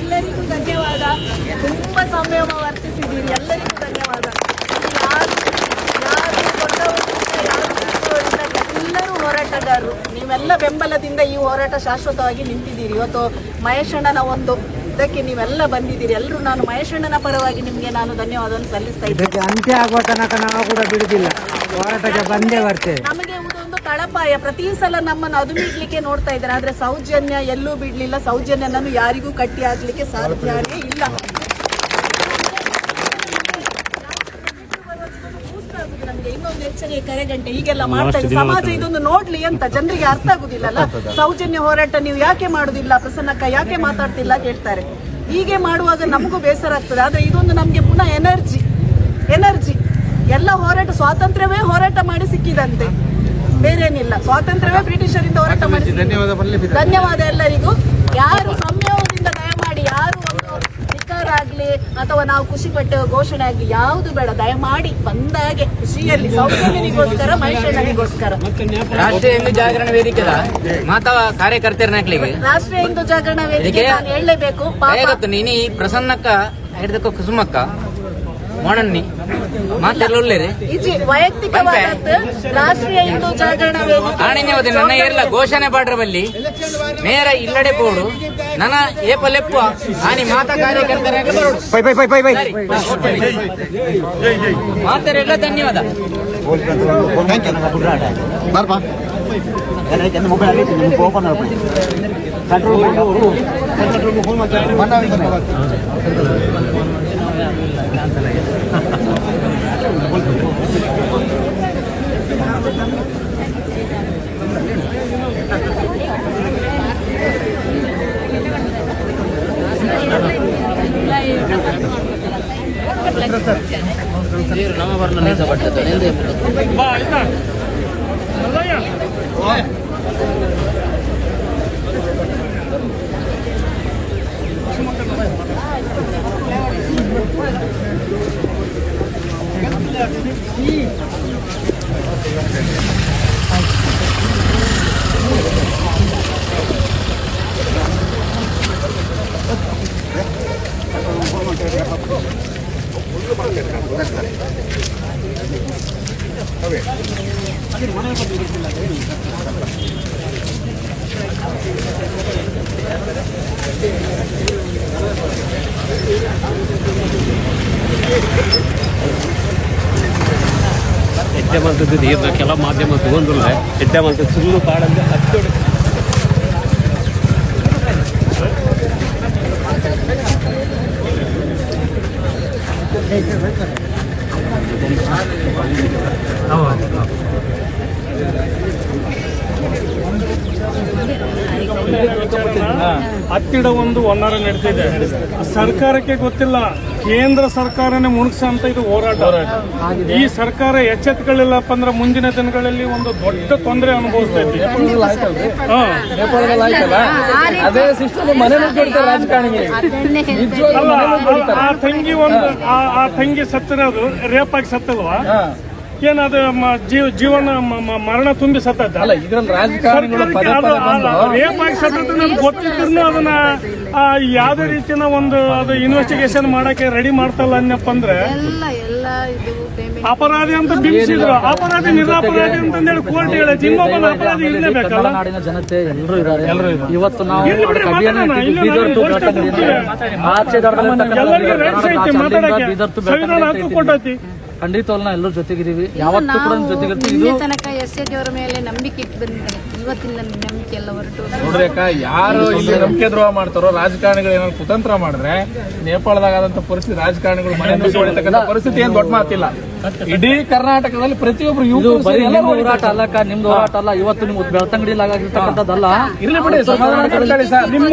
ಎಲ್ಲರಿಗೂ ಧನ್ಯವಾದ. ತುಂಬಾ ಸಂಯಮ ವರ್ತಿಸಿದ್ದೀರಿ. ಎಲ್ಲರಿಗೂ ಧನ್ಯವಾದ. ಯಾರು ಯಾರು ದೊಡ್ಡವರಿಂದ ಯಾರು ಚಿಕ್ಕವರಿಂದ ಎಲ್ಲರೂ ಹೋರಾಟಗಾರರು. ನೀವೆಲ್ಲ ಬೆಂಬಲದಿಂದ ಈ ಹೋರಾಟ ಶಾಶ್ವತವಾಗಿ ನಿಂತಿದ್ದೀರಿ. ಇವತ್ತು ಮಹೇಶಣ್ಣನ ಒಂದು ಇದಕ್ಕೆ ನೀವೆಲ್ಲ ಬಂದಿದ್ದೀರಿ. ಎಲ್ಲರೂ ನಾನು ಮಹೇಶಣ್ಣನ ಪರವಾಗಿ ನಿಮಗೆ ನಾನು ಧನ್ಯವಾದವನ್ನು ಸಲ್ಲಿಸ್ತಾ ಇದ್ದೀನಿ. ಅಂತೆ ಅಂತ್ಯ ಆಗುವ ತನಕ ನಾವು ಕೂಡ ಬಿಡುದಿಲ್ಲ. ಹೋರಾಟಕ್ಕೆ ಬಂದೇ ಬರ್ತೇವೆ. ತಳಪಾಯ ಪ್ರತಿ ಸಲ ನಮ್ಮನ್ನು ಅದು ಬಿಡ್ಲಿಕ್ಕೆ ನೋಡ್ತಾ ಇದ್ದಾರೆ. ಆದ್ರೆ ಸೌಜನ್ಯ ಎಲ್ಲೂ ಬಿಡ್ಲಿಲ್ಲ. ಸೌಜನ್ಯ ನಾನು ಯಾರಿಗೂ ಕಟ್ಟಿ ಆಗ್ಲಿಕ್ಕೆ ಸಾಧ್ಯನೇ ಇಲ್ಲ. ನಮ್ಗೆ ಇನ್ನೊಂದು ಎಚ್ಚರಿಕೆ ಕರೆಗಂಟೆ ಹೀಗೆಲ್ಲ ಮಾಡ್ತಾ ಇದ್ದಾರೆ. ಸಮಾಜ ಇದೊಂದು ನೋಡ್ಲಿ ಅಂತ ಜನರಿಗೆ ಅರ್ಥ ಆಗುದಿಲ್ಲಲ್ಲ. ಸೌಜನ್ಯ ಹೋರಾಟ ನೀವು ಯಾಕೆ ಮಾಡುದಿಲ್ಲ? ಪ್ರಸನ್ನಕ್ಕ ಯಾಕೆ ಮಾತಾಡ್ತಿಲ್ಲ ಹೇಳ್ತಾರೆ ಹೀಗೆ ಮಾಡುವಾಗ ನಮಗೂ ಬೇಸರ ಆಗ್ತದೆ. ಆದ್ರೆ ಇದೊಂದು ನಮ್ಗೆ ಪುನಃ ಎನರ್ಜಿ. ಎನರ್ಜಿ. ಎಲ್ಲ ಹೋರಾಟ ಸ್ವಾತಂತ್ರ್ಯವೇ ಹೋರಾಟ ಮಾಡಿ ಸಿಕ್ಕಿದಂತೆ. ಬೇರೇನಿಲ್ಲ. ಸ್ವಾತಂತ್ರ್ಯವೇ ಬ್ರಿಟಿಷರಿಂದ ಹೋರಾಟ ಮಾಡಿ ಧನ್ಯವಾದ ಎಲ್ಲರಿಗೂ. ಯಾರು ಸಂಯಮದಿಂದ ದಯಮಾಡಿ ಯಾರು ಒಂದು ಧಿಕ್ಕಾರ ಆಗ್ಲಿ ಅಥವಾ ನಾವು ಖುಷಿ ಪಟ್ಟ ಘೋಷಣೆ ಆಗ್ಲಿ ಯಾವುದು ಬೇಡ. ದಯಮಾಡಿ ಬಂದಾಗೆ ಖುಷಿಯಲ್ಲಿ ಸೌಕರ್ಯನಿಗೋಸ್ಕರ ಮನುಷ್ಯನಿಗೋಸ್ಕರ ರಾಷ್ಟ್ರೀಯ ಹಿಂದೂ ಜಾಗರಣ ವೇದಿಕೆ ಮಾತಾ ಕಾರ್ಯಕರ್ತರ ರಾಷ್ಟ್ರೀಯ ಹಿಂದೂ ಜಾಗರಣ ವೇದಿಕೆ ನಾನು ಹೇಳಲೇಬೇಕು. ನೀನು ಈ ಪ್ರಸನ್ನಕ್ಕ ಹಿಡಿದಕ್ಕ ಕುಸುಮಕ್ಕ ಮೊಣನ್ನಿ ಮಾತೆಲ್ಲ ರೀ ಇಜಿ ವೈಯಕ್ತಿಕವಾದದ್ದು ರಾಷ್ಟ್ರೀಯ ಹಿಂದೂ ಜಾಗರಣ ವೇದಿಕೆ ಆಣಿನ್ಯವತಿ ನನ್ನ ಏರ್ಲ ಘೋಷಣೆ ಪಾಡ್ರ ಬಲ್ಲಿ. ನೇರ ಇಲ್ಲಡೆ ಪೋಡು ನನ್ನ ಏಪ ಲೆಪ್ಪು ಆನಿ ಮಾತಾ ಕಾರ್ಯಕರ್ತರ ಬರೋಡು. Bye bye bye bye bye ಸರಿ, ಮಾತೆರೆಲ್ಲ ಧನ್ಯವಾದ ಎಡ್ಡೆ ಮಲ್ತದ್ದು ನೀರ್ನ ಕೆಲ ಮಾಧ್ಯಮ ತಗೊಂಡಿಲ್ಲ ಎಡ್ಡೆ ಮಲ್ತದ್ದು ಸುಳ್ಳು ಕಾಡಂದ ಹತ್ತು ಹತ್ತಿಡ ಒಂದು ಒನ್ನಾರ ನಡೀತಿದೆ. ಸರ್ಕಾರಕ್ಕೆ ಗೊತ್ತಿಲ್ಲ. ಕೇಂದ್ರ ಸರ್ಕಾರನೇ ಮುಣಗ್ಸಂತ ಇದು ಹೋರಾಟ. ಈ ಸರ್ಕಾರ ಎಚ್ಚೆತ್ಕೊಳ್ಳಿಲ್ಲಪ್ಪ ಅಂದ್ರೆ ಮುಂದಿನ ದಿನಗಳಲ್ಲಿ ಒಂದು ದೊಡ್ಡ ತೊಂದರೆ ಅನುಭವಿಸ್ತಾ ಇದ್ದೀವಿ. ಹಾ. ಅದೇ ಸಿಸ್ಟಮ್ ಮನೆ ಕೊಡ್ತಾರೆ ರಾಜಕಾರಣಿಗೆ. ಅಲ್ಲ ಆ- ತಂಗಿ ಒಂದು ಆ- ತಂಗಿ ಸತ್ತಿರೋದು ರೇಪಾಗಿ ಸತ್ತಲ್ವಾ? ಏನದು ಮ- ಜೀವ ಜೀವನ ಮರಣ ತುಂಬಿ ಸತ್ತದ ಅಲ್ಲ ಇದ್ರಲ್ಲಿ ರಾಜಕಾರಣಿಗಳು ಪದೇ ಪದೇ ಬಂದು. ರೇಪ್ ಆಗಿ ಸತ್ತದ್ದು ನಮ್ಗೆ ಗೊತ್ತಿದ್ರು ಅದನ್ನ ಆ, ಯಾವ್ದೇ ರೀತಿನ ಒಂದು ಅದು ಇನ್ವೆಸ್ಟಿಗೇಷನ್ ಮಾಡಕ್ಕೆ ರೆಡಿ ಮಾಡ್ತಲ್ಲ ಅನ್ನಪ್ಪ ಅಂದ್ರೆ? ಎಲ್ಲ ಎಲ್ಲ ಇದು ಅಪರಾಧಿ ಅಂತ ಬಿಂಬಿಸಿದ್ರು. ಅಪರಾಧಿ ನಿರಪರಾಧಿ ಅಂತಂದೇಳಿ ಕೋರ್ಟ್ ಹೇಳಿ ಇನ್ನೊಬ್ಬನ ಅಪರಾಧಿ ಇರಲೇಬೇಕಲ್ಲ ನಾಡಿನ ಜನತೆ ಎಲ್ಲರೂ ಇದ್ದಾರೆ. ಇವತ್ತು ನಾವು ಬೀದರ್ ಟು ನೋಡಿ, ಬೆಳ್ತಂಗಡಿಯಿಂದ ಆಚೆ ದಡದಲ್ಲಿರ್ತಕ್ಕಂಥ ಎಲ್ಲರಿಗೆ ರೈಟ್ಸ್ ಐತಿ ಮಾತಾಡಕ್ಕೆ. ಬೀದರ್ ಟು ಸಂವಿಧಾನ ಹಕ್ಕು ಕೊಟ್ಟೈತಿ. ಖಂಡಿತವಲ್ಲ ಎಲ್ಲರೂ ಜೊತೆಗಿದ್ದೀವಿ. ಯಾವತ್ತೂ ಕೂಡ ನಿಮ್ ಜೊತೆಗಿರ್ತೀವಿ. ಇದು ನಿನ್ನೆ ತನಕ ಎಸ್ ಎ ಅವರ ಮೇಲೆ ನಂಬಿಕೆ ಇಟ್ಟು ಬಂದಿದ್ದಾರೆ ಇವತ್ತಿನ ನಂಬಿಕೆ ಎಲ್ಲ ಹೊರಟು. ನೋಡ್ರಿ ಅಕ್ಕ ಯಾರು ಇಲ್ಲಿ ನಂಬಿಕೆ ದ್ರೋಹ ಮಾಡ್ತಾರೋ ರಾಜಕಾರಣಿಗಳು ಏನಾದ್ರು ಕುತಂತ್ರ ಮಾಡಿದ್ರೆ ನೇಪಾಳದಾಗ ಆದಂತ ಪರಿಸ್ಥಿತಿ ರಾಜಕಾರಣಿಗಳು ಮನೆ ಪರಿಸ್ಥಿತಿ ಏನ್ ದೊಡ್ಡ ಮಾತಿಲ್ಲ. ಇಡೀ ಕರ್ನಾಟಕದಲ್ಲಿ ಪ್ರತಿಯೊಬ್ರು ಯುವಕರು ಹೋರಾಟ ಅಲ್ಲಕ್ಕ ನಿಮ್ದು ಹೋರಾಟ ಅಲ್ಲ ಇವತ್ತು ನಿಮ್ಗೆ ಬೆಳ್ತಂಗಡಿ ಆಗಿರ್ತಕ್ಕಂಥದ್ದಲ್ಲ. ಇರ್ಲಿ ಬಿಡಿ ಸಮಾಧಾನ ಮಾಡ್ಕೊಳ್ಳಿ ಸರ್ ನಿಮ್ಮ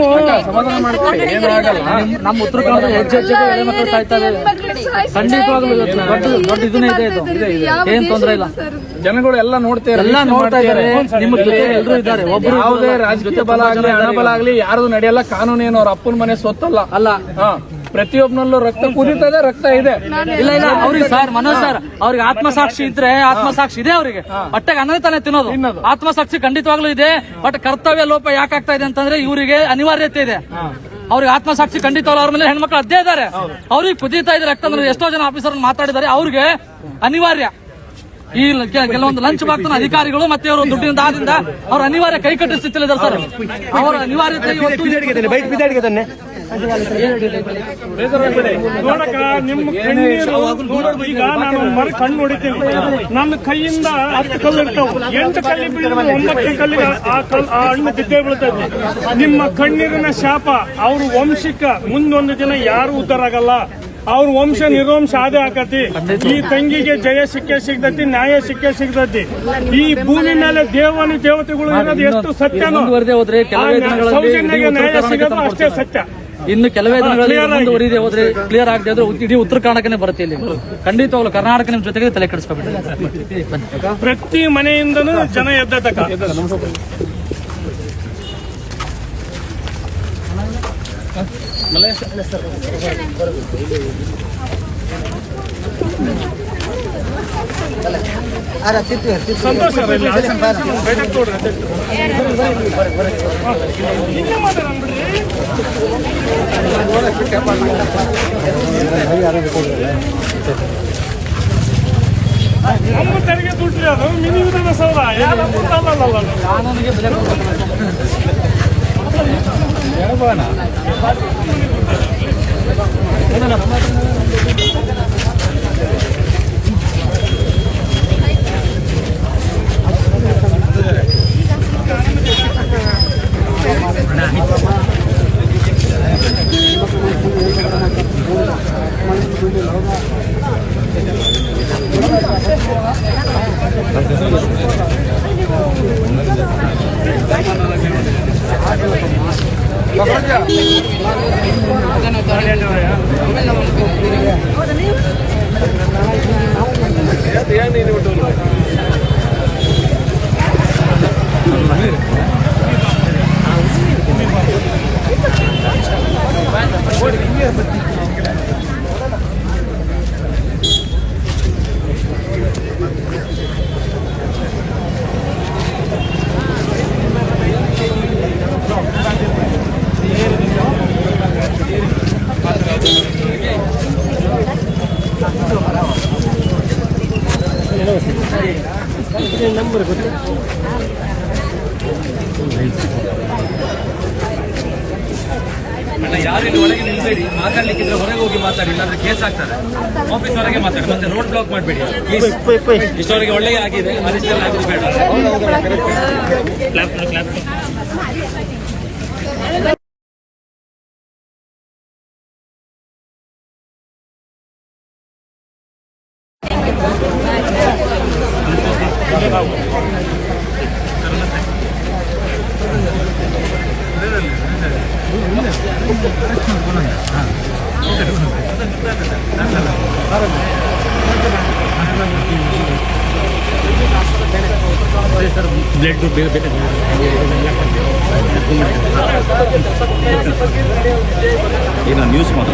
ಸಮಾಧಾನ ಮಾಡ್ಕೊಳ್ಳಿ. ಏನೂ ಆಗಲ್ಲ. ನಮ್ಮ ಉತ್ತರ ಕನ್ನಡ ಹೆಜ್ಜೆ ಹೆಜ್ಜೆಗೆ ಹೆಣ್ಮಕ್ಳು ಸಾಯ್ತಾ ಖಂಡಿತವಾಗ್ಲೂ ಇವತ್ತು ದೊಡ್ಡ ದೊಡ್ಡ ಇದನ್ನೇ ಇದೆ ಇದು. ಏನ್ ತೊಂದ್ರೆ ಇಲ್ಲ. ಜನಗಳು ಎಲ್ಲ ನೋಡ್ತಾರೆ ಎಲ್ಲ ನೋಡ್ತಾ ಇದ್ದಾರೆ. ನಿಮ್ಮ ಜೊತೆ ಎಲ್ಲರೂ ಇದ್ದಾರೆ. ಒಬ್ರು ಯಾವುದೇ ರಾಜಕೀಯ ಬಲ ಆಗ್ಲಿ ಹಣ ಬಲ ಆಗ್ಲಿ ಯಾರು ನಡೆಯಲ್ಲ ಕಾನೂನು ಏನು ಅವ್ರ ಅಪ್ಪನ ಮನೆ ಸೊತ್ತಲ್ಲ ಅಲ್ಲ. ಹಾ. ಪ್ರತಿಯೊಬ್ಬನಲ್ಲೂ ರಕ್ತ ಕುದೀತದೆ ರಕ್ತ ಇದೆ. ಇಲ್ಲ ಇಲ್ಲ ಅವ್ರಿಗೆ ಸರ್ ಮನೋಜ್ ಸರ್ ಅವ್ರಿಗೆ ಆತ್ಮಸಾಕ್ಷಿ ಇದ್ರೆ ಆತ್ಮಸಾಕ್ಷಿ ಇದೆ ಅವರಿಗೆ. ಹೊಟ್ಟೆಗೆ ಅನ್ನ ತಾನೇ ತಿನ್ನೋದು. ಆತ್ಮಸಾಕ್ಷಿ ಖಂಡಿತವಾಗ್ಲೂ ಇದೆ ಬಟ್ ಕರ್ತವ್ಯ ಲೋಪ ಯಾಕಾಗ್ತಾ ಇದೆ ಅಂತಂದ್ರೆ ಇವರಿಗೆ ಅನಿವಾರ್ಯತೆ ಇದೆ. ಅವ್ರಿಗೆ ಆತ್ಮಸಾಕ್ಷಿ ಖಂಡಿತವಲ್ಲ ಅವ್ರ ಮೇಲೆ ಹೆಣ್ಮಕ್ಳು ಅದೇ ಇದ್ದಾರೆ. ಅವ್ರಿಗೆ ಕುದೀತಾ ಇದೆ ರಕ್ತ ಅಂದ್ರೆ ಎಷ್ಟೋ ಜನ ಆಫೀಸರ್ ಮಾತಾಡಿದ್ದಾರೆ ಅವ್ರಿಗೆ ಅನಿವಾರ್ಯ. ಈ ಕೆಲವೊಂದು ಲಂಚ್ ಬಾಕ್ತನ ಅಧಿಕಾರಿಗಳು ಮತ್ತೆ ಅವರು ದುಡ್ಡಿನ ದಾದಿಂದ ಅವ್ರ ಅನಿವಾರ್ಯ ಕೈ ಕಟ್ಟಿಸ್ತಿಲ್ಲ ಇದ್ದಾರೆ ಸರ್. ಅವರ ಅನಿವಾರ್ಯತೆ ಇವತ್ತು ನೋಡಕ ನಿಮ್ಮ ಕಣ್ಣೀರು ಈಗ ನಾನು ಮರ ಕಣ್ಣು ಹೊಡಿತೀನಿ ನನ್ನ ಕೈಯಿಂದ ಹತ್ತು ಕಲ್ಲು ಇರ್ತಾವ ಎಂಟು ಕಲ್ಲಿ ಬೀಳಿದ್ರೆ ಒಂಬತ್ತು ಕಲ್ಲಿಗೆ ಆ ಆ ಹಣ್ಣು ಬಿದ್ದೇ ಬೀಳ್ತೈತಿ ನಿಮ್ಮ ಕಣ್ಣೀರಿನ ಶಾಪ ಅವ್ರ ವಂಶಕ್ಕ ಮುಂದೊಂದು ದಿನ ಯಾರು ಉದ್ಧಾರ ಆಗಲ್ಲ ಅವ್ರ ವಂಶ ನಿರ್ವಂಶ ಆದೇ ಆಕತಿ ಈ ತಂಗಿಗೆ ಜಯ ಸಿಕ್ಕೇ ಸಿಗ್ತೈತಿ ನ್ಯಾಯ ಸಿಕ್ಕೇ ಸಿಗ್ತೈತಿ ಈ ಭೂಮಿ ಮೇಲೆ ದೇವನು ದೇವತೆಗಳು ಇರೋದು ಎಷ್ಟು ಸತ್ಯನೋ ಸೌಜನ್ಯಗೆ ನ್ಯಾಯ ಸಿಗೋದು ಅಷ್ಟೇ ಸತ್ಯ. ಇನ್ನು ಕೆಲವೇ ದಿನಗಳಲ್ಲಿ. ಮುಂದುವರಿದೆ ಹೋದ್ರೆ ಕ್ಲಿಯರ್ ಆಗದೆ ಆದ್ರೆ ಇಡೀ ಉತ್ತರ ಕರ್ನಾಟಕನೇ ಬರುತ್ತೆ ಇಲ್ಲಿ. ಖಂಡಿತವಾಗ್ಲು ಕರ್ನಾಟಕ ನಿಮ್ ಜೊತೆಗೆ ತಲೆ ಕೆಡಿಸ್ಕೊಬಿಡಿ. ಪ್ರತಿ ಮನೆಯಿಂದನೂ ಜನ ಎದ್ದತಕ್ಕ ಸಂತೋಷ ಬೈಠಕ್ ನಮ್ಮ ತೆರಿಗೆ ದುಡ್ಡು ಅದು ಮಿನಿ ಅಲ್ಲ ಕಾನೂನಿಗೆ ಬೆಲೆ ಕೊಡ್ಬೇಕು ಯಾರು ಇಲ್ಲಿ ಒಳಗೆ ನಿಲ್ಬೇಡಿ ಮಾತಾಡ್ಲಿಕ್ಕಿದ್ರೆ ಹೊರಗೆ ಹೋಗಿ ಮಾತಾಡಿ ಇಲ್ಲಾಂದ್ರೆ ಕೇಸ್ ಆಗ್ತದೆ ಆಫೀಸ್ ಹೊರಗೆ ಮಾತಾಡಿ ಮತ್ತೆ ರೋಡ್ ಬ್ಲಾಕ್ ಮಾಡಬೇಡಿ. ಇಷ್ಟವರೆಗೆ ಒಳ್ಳೆಯ ಆಗಿದೆ ಅರಿಸ್ಟೆಲ್ಲ ಆಗಿದೆ ಬೇಡ ಕ್ಲಾಪ್ ಕ್ಲಾಪ್ ಬ್ಲಡ್ ಬೇರೆ ಬೇರೆ ಏನೋ ನ್ಯೂಸ್ ಮಾಡು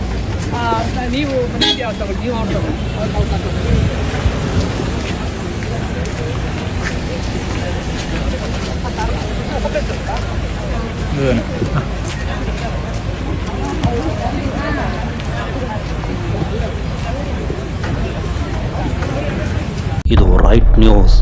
ನೀವು ಮನೆಗೆ ಯಾವ ತಗೊಳ್ಳಿ ನೀವು ಅವ್ರು ತಗೊಳ್ಳಿ ಇದು ರೈಟ್ ನ್ಯೂಸ್